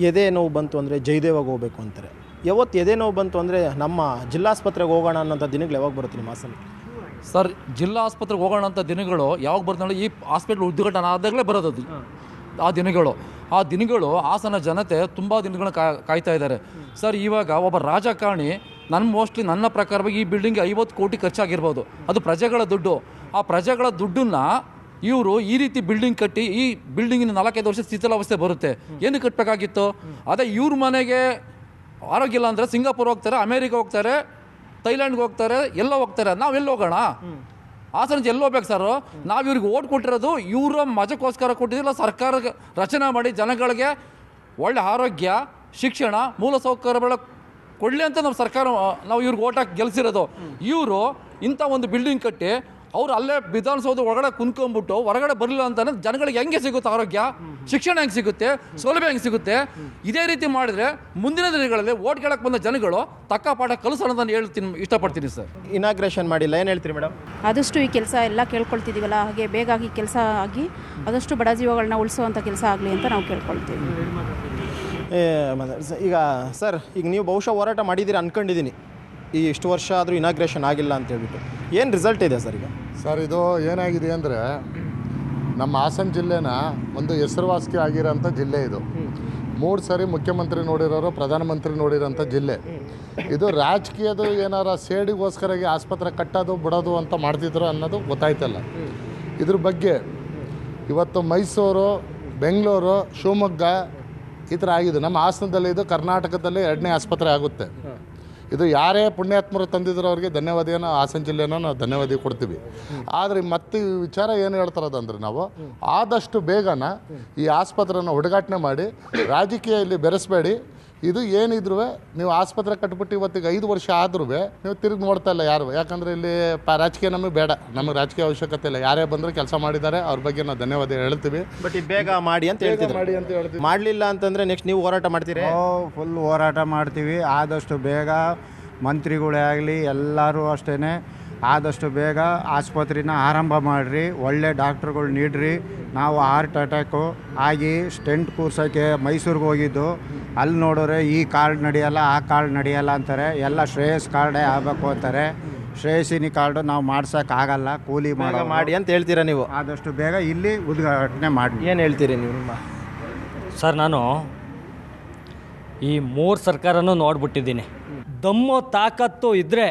ಎದೆ ನೋವು ಬಂತು ಅಂದರೆ ಜಯದೇವಾಗ ಹೋಗಬೇಕು ಅಂತಾರೆ. ಯಾವತ್ತು ಎದೆ ನೋವು ಬಂತು ಅಂದರೆ ನಮ್ಮ ಜಿಲ್ಲಾಸ್ಪತ್ರೆಗೆ ಹೋಗೋಣ ಅನ್ನೋಂಥ ದಿನಗಳು ಯಾವಾಗ ಬರುತ್ತೆ ನಿಮ್ಮ ಹಾಸನ ಸರ್ ಜಿಲ್ಲಾ ಆಸ್ಪತ್ರೆಗೆ ಹೋಗೋಣ ಅಂತ ದಿನಗಳು ಯಾವಾಗ ಬರ್ತಂದ್ರೆ ಈ ಹಾಸ್ಪಿಟ್ಲ್ ಉದ್ಘಾಟನೆ ಆದಾಗಲೇ ಬರೋದು ಅದು ಆ ದಿನಗಳು ಆ ದಿನಗಳು ಹಾಸನ ಜನತೆ ತುಂಬ ದಿನಗಳ ಕಾಯ್ತಾ ಇದ್ದಾರೆ. ಸರ್, ಇವಾಗ ಒಬ್ಬ ರಾಜಕಾರಣಿ ನನ್ನ ಮೋಸ್ಟ್ಲಿ ನನ್ನ ಪ್ರಕಾರವಾಗಿ ಈ ಬಿಲ್ಡಿಂಗ್ ಐವತ್ತು ಕೋಟಿ ಖರ್ಚಾಗಿರ್ಬೋದು. ಅದು ಪ್ರಜೆಗಳ ದುಡ್ಡು. ಆ ಪ್ರಜೆಗಳ ದುಡ್ಡನ್ನು ಇವರು ಈ ರೀತಿ ಬಿಲ್ಡಿಂಗ್ ಕಟ್ಟಿ ಈ ಬಿಲ್ಡಿಂಗಿನ ನಾಲ್ಕೈದು ವರ್ಷ ಶಿಥಿಲಾವಸ್ಥೆ ಬರುತ್ತೆ. ಏನು ಕಟ್ಟಬೇಕಾಗಿತ್ತು ಅದೇ ಇವ್ರ ಮನೆಗೆ ಆರೋಗ್ಯ ಇಲ್ಲ ಅಂದರೆ ಸಿಂಗಾಪುರ್ ಹೋಗ್ತಾರೆ, ಅಮೇರಿಕ ಹೋಗ್ತಾರೆ, ಥೈಲ್ಯಾಂಡ್ಗೆ ಹೋಗ್ತಾರೆ, ಎಲ್ಲ ಹೋಗ್ತಾರೆ. ನಾವು ಎಲ್ಲಿ ಹೋಗೋಣ? ಹಾಸನ ಎಲ್ಲಿ ಹೋಗ್ಬೇಕು ಸರ್. ನಾವು ಇವ್ರಿಗೆ ಓಟ್ ಕೊಟ್ಟಿರೋದು, ಇವರ ಮಜಕ್ಕೋಸ್ಕರ ಕೊಟ್ಟಿದ್ದಿಲ್ಲ, ಸರ್ಕಾರ ರಚನೆ ಮಾಡಿ ಜನಗಳಿಗೆ ಒಳ್ಳೆ ಆರೋಗ್ಯ, ಶಿಕ್ಷಣ, ಮೂಲ ಸೌಕರ್ಯಗಳ ಕೊಡಲಿ ಅಂತ ನಮ್ಮ ಸರ್ಕಾರ, ನಾವು ಇವ್ರಿಗೆ ಓಟ್ ಹಾಕಿ ಗೆಲ್ಸಿರೋದು. ಇವರು ಇಂಥ ಒಂದು ಬಿಲ್ಡಿಂಗ್ ಕಟ್ಟಿ ಅವ್ರು ಅಲ್ಲೇ ವಿಧಾನಸೌಧ ಒಳಗಡೆ ಕುಂತ್ಕೊಂಡ್ಬಿಟ್ಟು ಹೊರಗಡೆ ಬರಲಿಲ್ಲ ಅಂತಾನೆ ಜನಗಳಿಗೆ ಹೆಂಗೆ ಸಿಗುತ್ತೆ ಆರೋಗ್ಯ? ಶಿಕ್ಷಣ ಹೆಂಗೆ ಸಿಗುತ್ತೆ? ಸೌಲಭ್ಯ ಹೆಂಗೆ ಸಿಗುತ್ತೆ? ಇದೇ ರೀತಿ ಮಾಡಿದ್ರೆ ಮುಂದಿನ ದಿನಗಳಲ್ಲಿ ಓಟ್ ಕೇಳಕ್ಕೆ ಬಂದ ಜನಗಳು ತಕ್ಕ ಪಾಠ ಕಲಿಸೋಣ ಅಂತ ನಾನು ಹೇಳ್ತೀನಿ ಇಷ್ಟಪಡ್ತೀನಿ ಸರ್. ಇನಾಗ್ರೇಷನ್ ಮಾಡಿಲ್ಲ ಏನು ಹೇಳ್ತೀರಿ ಮೇಡಮ್? ಆದಷ್ಟು ಈ ಕೆಲಸ ಎಲ್ಲ ಕೇಳ್ಕೊಳ್ತಿದ್ದೀವಲ್ಲ ಹಾಗೆ ಬೇಗ ಆಗಿ ಕೆಲಸ ಆಗಿ ಆದಷ್ಟು ಬಡ ಜೀವಗಳನ್ನ ಉಳಿಸುವಂಥ ಕೆಲಸ ಆಗಲಿ ಅಂತ ನಾವು ಕೇಳ್ಕೊಳ್ತೀವಿ. ಏ, ಈಗ ಸರ್ ಈಗ ನೀವು ಬಹುಶಃ ಹೋರಾಟ ಮಾಡಿದ್ದೀರಿ ಅನ್ಕೊಂಡಿದ್ದೀನಿ. ಈ ಇಷ್ಟು ವರ್ಷ ಆದರೂ ಇನಾಗ್ರೇಷನ್ ಆಗಿಲ್ಲ ಅಂತ ಹೇಳ್ಬಿಟ್ಟು. ಏನು ರಿಸಲ್ಟ್ ಇದೆ ಸರ್ ಈಗ? ಸರ್, ಇದು ಏನಾಗಿದೆ ಅಂದರೆ ನಮ್ಮ ಹಾಸನ ಜಿಲ್ಲೆನ ಒಂದು ಹೆಸರುವಾಸಿ ಆಗಿರೋಂಥ ಜಿಲ್ಲೆ ಇದು. ಮೂರು ಸರಿ ಮುಖ್ಯಮಂತ್ರಿ ನೋಡಿರೋರು, ಪ್ರಧಾನಮಂತ್ರಿ ನೋಡಿರೋಂಥ ಜಿಲ್ಲೆ. ಇದು ರಾಜಕೀಯದ ಏನಾರ ಸೇಡಿಗೋಸ್ಕರಾಗಿ ಆಸ್ಪತ್ರೆ ಕಟ್ಟೋದು, ಬಿಡೋದು ಅಂತ ಮಾಡ್ತಿದ್ರು ಅನ್ನೋದು ಗೊತ್ತಾಯ್ತಲ್ಲ. ಇದ್ರ ಬಗ್ಗೆ ಇವತ್ತು ಮೈಸೂರು, ಬೆಂಗಳೂರು, ಶಿವಮೊಗ್ಗ ಈ ಥರ ಆಗಿದೆ. ನಮ್ಮ ಹಾಸನದಲ್ಲಿ ಇದು ಕರ್ನಾಟಕದಲ್ಲಿ ಎರಡನೇ ಆಸ್ಪತ್ರೆ ಆಗುತ್ತೆ. ಇದು ಯಾರೇ ಪುಣ್ಯಾತ್ಮರು ತಂದಿದ್ರು ಅವ್ರಿಗೆ ಧನ್ಯವಾದಿಯನ್ನು ಹಾಸನ ಜಿಲ್ಲೆನ ನಾವು ಧನ್ಯವಾದ ಕೊಡ್ತೀವಿ. ಆದರೆ ಮತ್ತೆ ವಿಚಾರ ಏನು ಹೇಳ್ತಾರದಂದ್ರೆ ನಾವು ಆದಷ್ಟು ಬೇಗನ ಈ ಆಸ್ಪತ್ರೆನ ಉದ್ಘಾಟನೆ ಮಾಡಿ, ರಾಜಕೀಯ ಇಲ್ಲಿ ಬೆರೆಸಬೇಡಿ ಇದು ಏನಿದ್ರು ನೀವು ಆಸ್ಪತ್ರೆ ಕಟ್ಬಿಟ್ಟು ಇವತ್ತಿಗೆ ಐದು ವರ್ಷ ಆದ್ರೂ ನೀವು ತಿರುಗಿ ನೋಡ್ತಾ ಇಲ್ಲ ಯಾರು. ಯಾಕಂದರೆ ಇಲ್ಲಿ ಪ ರಾಜಕೀಯ ನಮಗೆ ಬೇಡ. ನಮಗೆ ರಾಜಕೀಯ ಅವಶ್ಯಕತೆ ಇಲ್ಲ. ಯಾರೇ ಬಂದರೂ ಕೆಲಸ ಮಾಡಿದ್ದಾರೆ. ಅವ್ರ ಬಗ್ಗೆ ನಾವು ಧನ್ಯವಾದ ಹೇಳ್ತೀವಿ. ಬಟ್ ಈ ಬೇಗ ಮಾಡಿ ಅಂತ ಹೇಳ್ತಿದ್ರು. ಮಾಡಿ ಅಂತ ಹೇಳ್ತೀವಿ. ಮಾಡಲಿಲ್ಲ ಅಂತಂದರೆ ನೆಕ್ಸ್ಟ್ ನೀವು ಹೋರಾಟ ಮಾಡ್ತೀರಿ? ಫುಲ್ ಹೋರಾಟ ಮಾಡ್ತೀವಿ. ಆದಷ್ಟು ಬೇಗ ಮಂತ್ರಿಗಳೇ ಆಗಲಿ ಎಲ್ಲರೂ ಅಷ್ಟೇ ಆದಷ್ಟು ಬೇಗ ಆಸ್ಪತ್ರೆನ ಆರಂಭ ಮಾಡಿರಿ ಒಳ್ಳೆ ಡಾಕ್ಟ್ರುಗಳು ನೀಡ್ರಿ. ನಾವು ಹಾರ್ಟ್ ಅಟ್ಯಾಕು ಆಗಿ ಸ್ಟೆಂಟ್ ಕೂರ್ಸೋಕ್ಕೆ ಮೈಸೂರಿಗೆ ಹೋಗಿದ್ದು. ಅಲ್ಲಿ ನೋಡಿದ್ರೆ ಈ ಕಾರ್ಡ್ ನಡೆಯಲ್ಲ ಆ ಕಾರ್ಡ್ ನಡೆಯಲ್ಲ ಅಂತಾರೆ. ಎಲ್ಲ ಶ್ರೇಯಸ್ ಕಾರ್ಡೇ ಆಗಬೇಕು ಅಂತಾರೆ. ಶ್ರೇಯಸಿನಿ ಕಾರ್ಡು ನಾವು ಮಾಡ್ಸೋಕ್ಕಾಗಲ್ಲ ಕೂಲಿ ಮಾಡ ಮಾಡೋ ಅಂತ ಹೇಳ್ತೀರಾ ನೀವು? ಆದಷ್ಟು ಬೇಗ ಇಲ್ಲಿ ಉದ್ಘಾಟನೆ ಮಾಡಿ ಏನು ಹೇಳ್ತೀರಿ ನೀವು ನಿಮ್ಮ? ಸರ್ ನಾನು ಈ ಮೂರು ಸರ್ಕಾರನೂ ನೋಡ್ಬಿಟ್ಟಿದ್ದೀನಿ. ದಮ್ಮು ತಾಕತ್ತು ಇದ್ದರೆ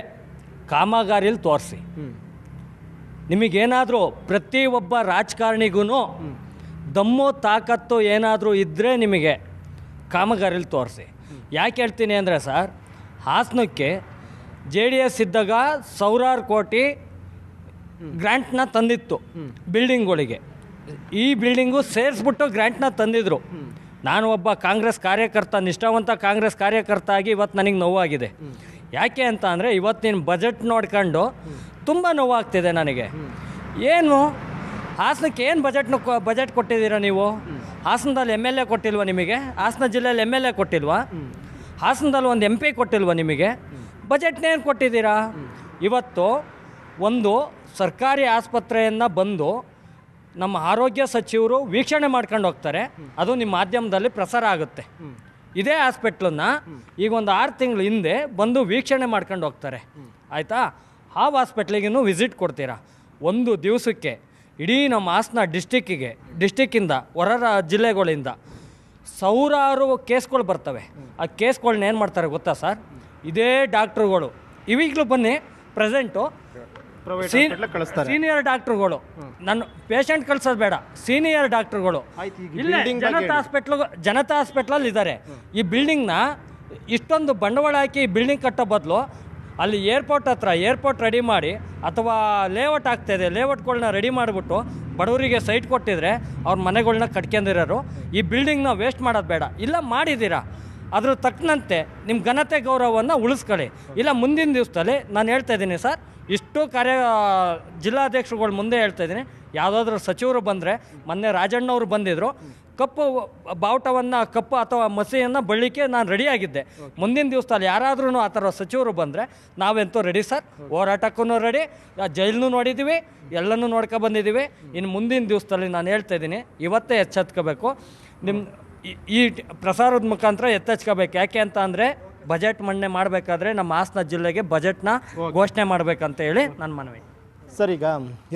ಕಾಮಗಾರಿಲಿ ತೋರಿಸಿ. ನಿಮಗೇನಾದರೂ ಪ್ರತಿಯೊಬ್ಬ ರಾಜಕಾರಣಿಗೂ ದಮ್ಮೋ ತಾಕತ್ತು ಏನಾದರೂ ಇದ್ದರೆ ನಿಮಗೆ ಕಾಮಗಾರಿಯಲ್ಲಿ ತೋರಿಸಿ. ಯಾಕೆ ಹೇಳ್ತೀನಿ ಅಂದರೆ ಸರ್ ಹಾಸನಕ್ಕೆ ಜೆ ಡಿ ಎಸ್ ಇದ್ದಾಗ ಸಾವಿರಾರು ಕೋಟಿ ಗ್ರ್ಯಾಂಟ್ನ ತಂದಿತ್ತು ಬಿಲ್ಡಿಂಗ್ಗಳಿಗೆ. ಈ ಬಿಲ್ಡಿಂಗು ಸೇರಿಸ್ಬಿಟ್ಟು ಗ್ರ್ಯಾಂಟ್ನ ತಂದಿದ್ರು. ನಾನು ಒಬ್ಬ ಕಾಂಗ್ರೆಸ್ ಕಾರ್ಯಕರ್ತ ನಿಷ್ಠಾವಂತ ಕಾಂಗ್ರೆಸ್ ಕಾರ್ಯಕರ್ತ ಆಗಿ ಇವತ್ತು ನನಗೆ ನೋವಾಗಿದೆ. ಯಾಕೆ ಅಂತ ಅಂದರೆ ಇವತ್ತಿನ ಬಜೆಟ್ ನೋಡ್ಕೊಂಡು ತುಂಬ ನೋವಾಗ್ತಿದೆ ನನಗೆ. ಏನು? ಹಾಸನಕ್ಕೆ ಏನು ಬಜೆಟ್ನ ಬಜೆಟ್ ಕೊಟ್ಟಿದ್ದೀರಾ ನೀವು? ಹಾಸನದಲ್ಲಿ ಎಂ ಎಲ್ ಎ ಕೊಟ್ಟಿಲ್ವಾ ನಿಮಗೆ? ಹಾಸನ ಜಿಲ್ಲೆಯಲ್ಲಿ ಎಂ ಎಲ್ ಎ ಕೊಟ್ಟಿಲ್ವಾ? ಹಾಸನದಲ್ಲಿ ಒಂದು ಎಂ ಪಿ ಕೊಟ್ಟಿಲ್ವಾ ನಿಮಗೆ? ಬಜೆಟ್ನೇನು ಕೊಟ್ಟಿದ್ದೀರಾ? ಇವತ್ತು ಒಂದು ಸರ್ಕಾರಿ ಆಸ್ಪತ್ರೆಯನ್ನು ಬಂದು ನಮ್ಮ ಆರೋಗ್ಯ ಸಚಿವರು ವೀಕ್ಷಣೆ ಮಾಡ್ಕೊಂಡು ಹೋಗ್ತಾರೆ. ಅದು ನಿಮ್ಮ ಮಾಧ್ಯಮದಲ್ಲಿ ಪ್ರಸಾರ ಆಗುತ್ತೆ. ಇದೇ ಹಾಸ್ಪಿಟ್ಲನ್ನ ಈಗ ಒಂದು ಆರು ತಿಂಗಳ ಹಿಂದೆ ಬಂದು ವೀಕ್ಷಣೆ ಮಾಡ್ಕೊಂಡು ಹೋಗ್ತಾರೆ. ಆಯಿತಾ? ಆ ಹಾಸ್ಪಿಟ್ಲಿಗೂ ವಿಸಿಟ್ ಕೊಡ್ತೀರಾ? ಒಂದು ದಿವಸಕ್ಕೆ, ಇಡೀ ನಮ್ಮ ಹಾಸನ ಡಿಸ್ಟಿಕ್ಕಿಗೆ ಡಿಸ್ಟಿಕ್ಕಿಂದ ಹೊರ ಜಿಲ್ಲೆಗಳಿಂದ ಸಾವಿರಾರು ಕೇಸ್ಗಳು ಬರ್ತವೆ. ಆ ಕೇಸ್ಗಳನ್ನ ಏನು ಮಾಡ್ತಾರೆ ಗೊತ್ತಾ ಸರ್? ಇದೇ ಡಾಕ್ಟ್ರುಗಳು ಇವಾಗಲೂ ಬನ್ನಿ ಪ್ರೆಸೆಂಟು ಸೀನಿಯರ್ ಡಾಕ್ಟರ್ಗಳು ನನ್ನ ಪೇಷಂಟ್ ಕಳ್ಸೋದು ಬೇಡ. ಸೀನಿಯರ್ ಡಾಕ್ಟರ್ಗಳು ಇಲ್ಲೇ ಜನತಾ ಹಾಸ್ಪಿಟ್ಲ್ ಜನತಾ ಹಾಸ್ಪಿಟ್ಲಲ್ಲಿ ಇದ್ದಾರೆ ಈ ಬಿಲ್ಡಿಂಗ್ನ ಇಷ್ಟೊಂದು ಬಂಡವಾಳ ಹಾಕಿ ಈ ಬಿಲ್ಡಿಂಗ್ ಕಟ್ಟೋ ಬದಲು ಅಲ್ಲಿ ಏರ್ಪೋರ್ಟ್ ಹತ್ರ ಏರ್ಪೋರ್ಟ್ ರೆಡಿ ಮಾಡಿ ಅಥವಾ ಲೇಔಟ್ ಆಗ್ತಾಯಿದೆ ಲೇಔಟ್ಗಳನ್ನ ರೆಡಿ ಮಾಡಿಬಿಟ್ಟು ಬಡವರಿಗೆ ಸೈಟ್ ಕೊಟ್ಟಿದ್ರೆ ಅವ್ರ ಮನೆಗಳನ್ನ ಕಟ್ಕೊಂಡಿರೋರು. ಈ ಬಿಲ್ಡಿಂಗ್ನ ವೇಸ್ಟ್ ಮಾಡೋದು ಬೇಡ. ಇಲ್ಲ ಮಾಡಿದ್ದೀರಾ. ಅದ್ರ ತಕ್ಕನಂತೆ ನಿಮ್ಮ ಘನತೆ ಗೌರವವನ್ನು ಉಳಿಸ್ಕೊಳ್ಳಿ. ಇಲ್ಲ ಮುಂದಿನ ದಿವಸದಲ್ಲಿ ನಾನು ಹೇಳ್ತಾ ಇದ್ದೀನಿ ಸರ್ ಇಷ್ಟು ಕಾರ್ಯ, ಜಿಲ್ಲಾಧ್ಯಕ್ಷರುಗಳು ಮುಂದೆ ಹೇಳ್ತಾ ಇದ್ದೀನಿ. ಯಾವುದಾದ್ರೂ ಸಚಿವರು ಬಂದರೆ, ಮೊನ್ನೆ ರಾಜಣ್ಣವರು ಬಂದಿದ್ದರು ಕಪ್ಪು ಬಾವುಟವನ್ನು, ಕಪ್ಪು ಅಥವಾ ಮಸಿಯನ್ನು ಬಳ್ಳಿಕೆ ನಾನು ರೆಡಿಯಾಗಿದ್ದೆ ಮುಂದಿನ ದಿವಸದಲ್ಲಿ ಯಾರಾದ್ರೂ ಆ ಥರ ಸಚಿವರು ಬಂದರೆ, ನಾವೆಂತೂ ರೆಡಿ ಸರ್. ಹೋರಾಟಕ್ಕೂ ರೆಡಿ ಜೈಲನ್ನೂ ನೋಡಿದ್ದೀವಿ ಎಲ್ಲನೂ ನೋಡ್ಕೊ ಬಂದಿದ್ದೀವಿ ಇನ್ನು ಮುಂದಿನ ದಿವಸದಲ್ಲಿ ನಾನು ಹೇಳ್ತಾ ಇದ್ದೀನಿ, ಇವತ್ತೇ ಎಚ್ಚೆತ್ಕೋಬೇಕು. ನಿಮ್ಮ ಈ- ಪ್ರಸಾರದ ಮುಖಾಂತರ ಎತ್ತೆಚ್ಕೋಬೇಕು. ಯಾಕೆ ಅಂತ ಅಂದರೆ ಬಜೆಟ್ ಮಂಡನೆ ಮಾಡಬೇಕಾದ್ರೆ ನಮ್ಮ ಹಾಸನ ಜಿಲ್ಲೆಗೆ ಬಜೆಟ್ನ ಘೋಷಣೆ ಮಾಡಬೇಕಂತ ಹೇಳಿ ನನ್ನ ಮನವಿ. ಸರ್ ಈಗ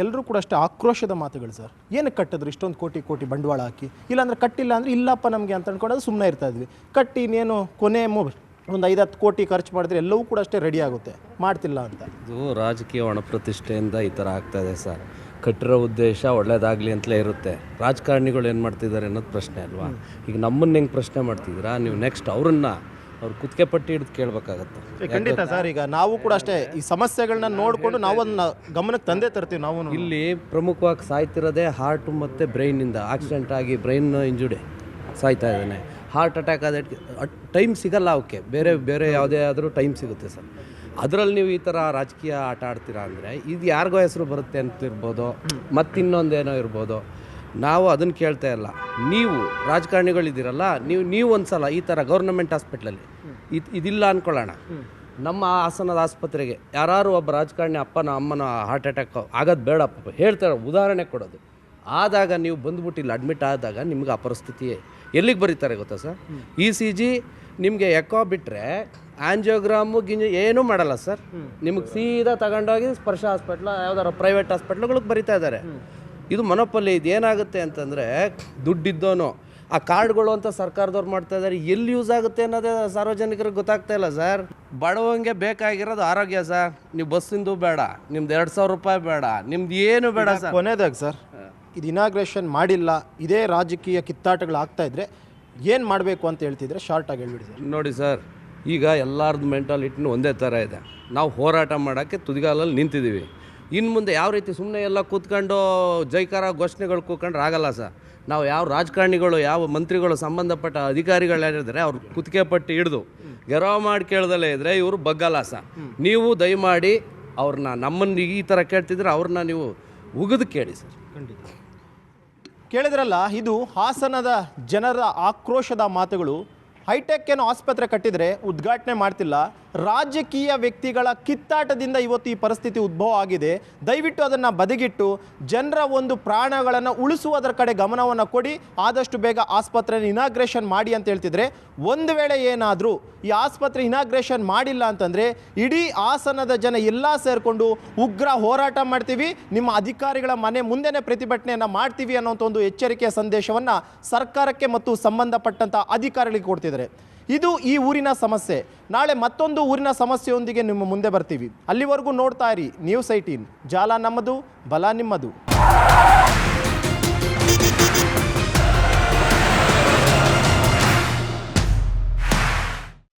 ಎಲ್ಲರೂ ಕೂಡ ಅಷ್ಟೇ ಆಕ್ರೋಶದ ಮಾತುಗಳು ಸರ್. ಏನಕ್ಕೆ ಕಟ್ಟಿದ್ರು? ಇಷ್ಟೊಂದು ಕೋಟಿ ಕೋಟಿ ಬಂಡವಾಳ ಹಾಕಿ. ಇಲ್ಲಾಂದ್ರೆ ಕಟ್ಟಿಲ್ಲ ಅಂದರೆ ಇಲ್ಲಪ್ಪ ನಮಗೆ ಅಂತ ಅನ್ಕೊಂಡ್ರೆ ಸುಮ್ಮನೆ ಇರ್ತಾ ಇದ್ವಿ. ಕಟ್ಟಿ ಇನ್ನೇನು ಕೊನೆ ಒಂದು ಒಂದು ಹತ್ತು ಕೋಟಿ ಖರ್ಚು ಮಾಡಿದ್ರೆ ಎಲ್ಲವೂ ಕೂಡ ಅಷ್ಟೇ ರೆಡಿ ಆಗುತ್ತೆ. ಮಾಡ್ತಿಲ್ಲ ಅಂತ. ಇದು ರಾಜಕೀಯ ಒಣಪ್ರತಿಷ್ಠೆಯಿಂದ ಈ ಥರ ಆಗ್ತಾ ಇದೆ ಸರ್. ಕಟ್ಟಿರೋ ಉದ್ದೇಶ ಒಳ್ಳೇದಾಗಲಿ ಅಂತಲೇ ಇರುತ್ತೆ. ರಾಜಕಾರಣಿಗಳು ಏನು ಮಾಡ್ತಿದ್ದಾರೆ ಅನ್ನೋದು ಪ್ರಶ್ನೆ ಅಲ್ವಾ? ಈಗ ನಮ್ಮನ್ನ ಹೆಂಗೆ ಪ್ರಶ್ನೆ ಮಾಡ್ತಿದ್ದೀರಾ? ನೀವು ನೆಕ್ಸ್ಟ್ ಅವ್ರನ್ನ ಅವ್ರು ಕುತ್ತಿಗೆ ಪಟ್ಟಿ ಹಿಡಿದು ಕೇಳಬೇಕಾಗತ್ತೆ. ಖಂಡಿತ ಸರ್ ಈಗ ನಾವು ಕೂಡ ಅಷ್ಟೇ ಈ ಸಮಸ್ಯೆಗಳನ್ನ ನೋಡಿಕೊಂಡು ನಾವು ಅದನ್ನ ಗಮನಕ್ಕೆ ತಂದೆ ತರ್ತೀವಿ ನಾವು. ಇಲ್ಲಿ ಪ್ರಮುಖವಾಗಿ ಸಾಯ್ತಿರೋದೇ ಹಾರ್ಟು ಮತ್ತು ಬ್ರೈನಿಂದ ಆಕ್ಸಿಡೆಂಟ್ ಆಗಿ ಬ್ರೈನ್ ಇಂಜುರಿ ಸಾಯ್ತಾ ಇದ್ದಾನೆ. ಹಾರ್ಟ್ ಅಟ್ಯಾಕ್ ಆದ ಟೈಮ್ ಸಿಗಲ್ಲ ಅವಕ್ಕೆ. ಬೇರೆ ಬೇರೆ ಯಾವುದೇ ಆದರೂ ಟೈಮ್ ಸಿಗುತ್ತೆ ಸರ್. ಅದರಲ್ಲಿ ನೀವು ಈ ಥರ ರಾಜಕೀಯ ಆಟ ಆಡ್ತೀರಾ ಅಂದರೆ ಇದು ಯಾರಿಗೋ ಹೆಸರು ಬರುತ್ತೆ ಅಂತ ಇರ್ಬೋದು ಮತ್ತಿನ್ನೊಂದೇನೋ ಇರ್ಬೋದು. ನಾವು ಅದನ್ನು ಕೇಳ್ತಾ ಇಲ್ಲ. ನೀವು ರಾಜಕಾರಣಿಗಳಿದ್ದೀರಲ್ಲ, ನೀವು ನೀವು ಒಂದು ಸಲ ಈ ಥರ ಗೌರ್ನಮೆಂಟ್ ಹಾಸ್ಪಿಟ್ಲಲ್ಲಿ, ಇದು, ಇದಿಲ್ಲ ಅಂದ್ಕೊಳ್ಳೋಣ ನಮ್ಮ ಹಾಸನದ ಆಸ್ಪತ್ರೆಗೆ ಯಾರು ಒಬ್ಬ ರಾಜಕಾರಣಿ ಅಪ್ಪನ, ಅಮ್ಮನ ಹಾರ್ಟ್ ಅಟ್ಯಾಕ್ ಆಗೋದು ಬೇಡಪ್ಪ, ಹೇಳ್ತಾರೆ, ಉದಾಹರಣೆ ಕೊಡೋದು. ಆದಾಗ ನೀವು ಬಂದ್ಬಿಟ್ಟು ಇಲ್ಲಿ ಅಡ್ಮಿಟ್ ಆದಾಗ ನಿಮ್ಗೆ ಆ ಪರಿಸ್ಥಿತಿ ಎಲ್ಲಿಗೆ ಬರೀತಾರೆ ಗೊತ್ತಾ ಸರ್? ಇ ಸಿ ಜಿ ನಿಮಗೆ ಎಕೋ ಬಿಟ್ಟರೆ ಆಂಜಿಯೋಗ್ರಾಮು ಗಿಂಜ ಏನೂ ಮಾಡಲ್ಲ ಸರ್. ನಿಮಗೆ ಸೀದಾ ತಗೊಂಡೋಗಿ ಸ್ಪರ್ಶ ಹಾಸ್ಪಿಟ್ಲ ಯಾವ್ದಾರು ಪ್ರೈವೇಟ್ ಹಾಸ್ಪಿಟ್ಲ್ಗಳಿಗೆ ಬರಿತಾ ಇದ್ದಾರೆ. ಇದು ಮನೋಪಲ್ಲಿ ಇದು ಏನಾಗುತ್ತೆ ಅಂತಂದರೆ ದುಡ್ಡಿದ್ದೋನು. ಆ ಕಾರ್ಡ್ಗಳು ಅಂತ ಸರ್ಕಾರದವ್ರು ಮಾಡ್ತಾ ಇದ್ದಾರೆ ಎಲ್ಲಿ ಯೂಸ್ ಆಗುತ್ತೆ ಅನ್ನೋದೇ ಸಾರ್ವಜನಿಕರಿಗೆ ಗೊತ್ತಾಗ್ತಾ ಇಲ್ಲ ಸರ್. ಬಡವಂಗೆ ಬೇಕಾಗಿರೋದು ಆರೋಗ್ಯ ಸರ್. ನೀವು ಬಸ್ಸಿಂದು ಬೇಡ ನಿಮ್ದು ಎರಡು ಸಾವಿರ ರೂಪಾಯಿ ಬೇಡ ನಿಮ್ದು ಏನು ಬೇಡ ಸರ್. ಕೊನೆಯದಾಗಿ ಸರ್ ಇದು ಇನಾಗ್ರೇಷನ್ ಮಾಡಿಲ್ಲ ಇದೇ ರಾಜಕೀಯ ಕಿತ್ತಾಟಗಳು ಆಗ್ತಾ ಇದ್ರೆ ಏನು ಮಾಡಬೇಕು ಅಂತ ಹೇಳ್ತಿದ್ರೆ ಶಾರ್ಟ್ ಆಗಿ ಹೇಳ್ಬಿಡಿ ಸರ್. ನೋಡಿ ಸರ್ ಈಗ ಎಲ್ಲರದ್ದು ಮೆಂಟಾಲಿಟಿನೂ ಒಂದೇ ಥರ ಇದೆ. ನಾವು ಹೋರಾಟ ಮಾಡೋಕ್ಕೆ ತುದಿಗಾಲಲ್ಲಿ ನಿಂತಿದ್ದೀವಿ. ಇನ್ನು ಮುಂದೆ ಯಾವ ರೀತಿ ಸುಮ್ಮನೆ ಎಲ್ಲ ಕೂತ್ಕೊಂಡು ಜೈಕಾರ ಘೋಷಣೆಗಳು ಕೂತ್ಕೊಂಡ್ರೆ ಆಗಲ್ಲ ಸರ್. ನಾವು ಯಾವ ರಾಜಕಾರಣಿಗಳು, ಯಾವ ಮಂತ್ರಿಗಳು, ಸಂಬಂಧಪಟ್ಟ ಅಧಿಕಾರಿಗಳು ಯಾರಿದ್ದಾರೆ ಅವ್ರು ಕುತ್ತಿಗೆ ಪಟ್ಟಿ ಹಿಡಿದು ಗೆರವ ಮಾಡಿ ಕೇಳ್ದಲ್ಲೇ ಇದ್ದರೆ ಇವರು ಬಗ್ಗಲ್ಲ ಸರ್. ನೀವು ದಯಮಾಡಿ ಅವ್ರನ್ನ ನಮ್ಮನ್ನು ಈ ಥರ ಕೇಳ್ತಿದ್ರೆ ಅವ್ರನ್ನ ನೀವು ಉಗಿದು ಕೇಳಿ ಸರ್. ಕೇಳಿದ್ರಲ್ಲ, ಇದು ಹಾಸನದ ಜನರ ಆಕ್ರೋಶದ ಮಾತುಗಳು. ಹೈಟೆಕ್ ಏನೋ ಆಸ್ಪತ್ರೆ ಕಟ್ಟಿದರೆ ಉದ್ಘಾಟನೆ ಮಾಡ್ತಿಲ್ಲ. ರಾಜಕೀಯ ವ್ಯಕ್ತಿಗಳ ಕಿತ್ತಾಟದಿಂದ ಇವತ್ತು ಈ ಪರಿಸ್ಥಿತಿ ಉದ್ಭವ ಆಗಿದೆ. ದಯವಿಟ್ಟು ಅದನ್ನು ಬದಿಗಿಟ್ಟು ಜನರ ಒಂದು ಪ್ರಾಣಗಳನ್ನು ಉಳಿಸುವುದರ ಕಡೆ ಗಮನವನ್ನು ಕೊಡಿ. ಆದಷ್ಟು ಬೇಗ ಆಸ್ಪತ್ರೆನ ಇನಾಗ್ರೇಷನ್ ಮಾಡಿ ಅಂತ ಹೇಳ್ತಿದ್ರೆ, ಒಂದು ವೇಳೆ ಏನಾದರೂ ಈ ಆಸ್ಪತ್ರೆ ಇನಾಗ್ರೇಷನ್ ಮಾಡಿಲ್ಲ ಅಂತಂದರೆ, ಇಡೀ ಆಸನದ ಜನ ಎಲ್ಲ ಸೇರಿಕೊಂಡು ಉಗ್ರ ಹೋರಾಟ ಮಾಡ್ತೀವಿ. ನಿಮ್ಮ ಅಧಿಕಾರಿಗಳ ಮನೆ ಮುಂದೆನೇ ಪ್ರತಿಭಟನೆಯನ್ನು ಮಾಡ್ತೀವಿ ಅನ್ನೋಂಥ ಒಂದು ಎಚ್ಚರಿಕೆಯ ಸಂದೇಶವನ್ನು ಸರ್ಕಾರಕ್ಕೆ ಮತ್ತು ಸಂಬಂಧಪಟ್ಟಂಥ ಅಧಿಕಾರಿಗಳಿಗೆ ಕೊಡ್ತಿದ್ದಾರೆ. ಇದು ಈ ಊರಿನ ಸಮಸ್ಯೆ. ನಾಳೆ ಮತ್ತೊಂದು ಊರಿನ ಸಮಸ್ಯೆಯೊಂದಿಗೆ ನಿಮ್ಮ ಮುಂದೆ ಬರ್ತೀವಿ. ಅಲ್ಲಿವರೆಗೂ ನೋಡ್ತಾ ಇರಿ ನ್ಯೂಸ್ ಐಟೀನ್ ಜಾಲ ನಮ್ಮದು, ಬಲ ನಿಮ್ಮದು.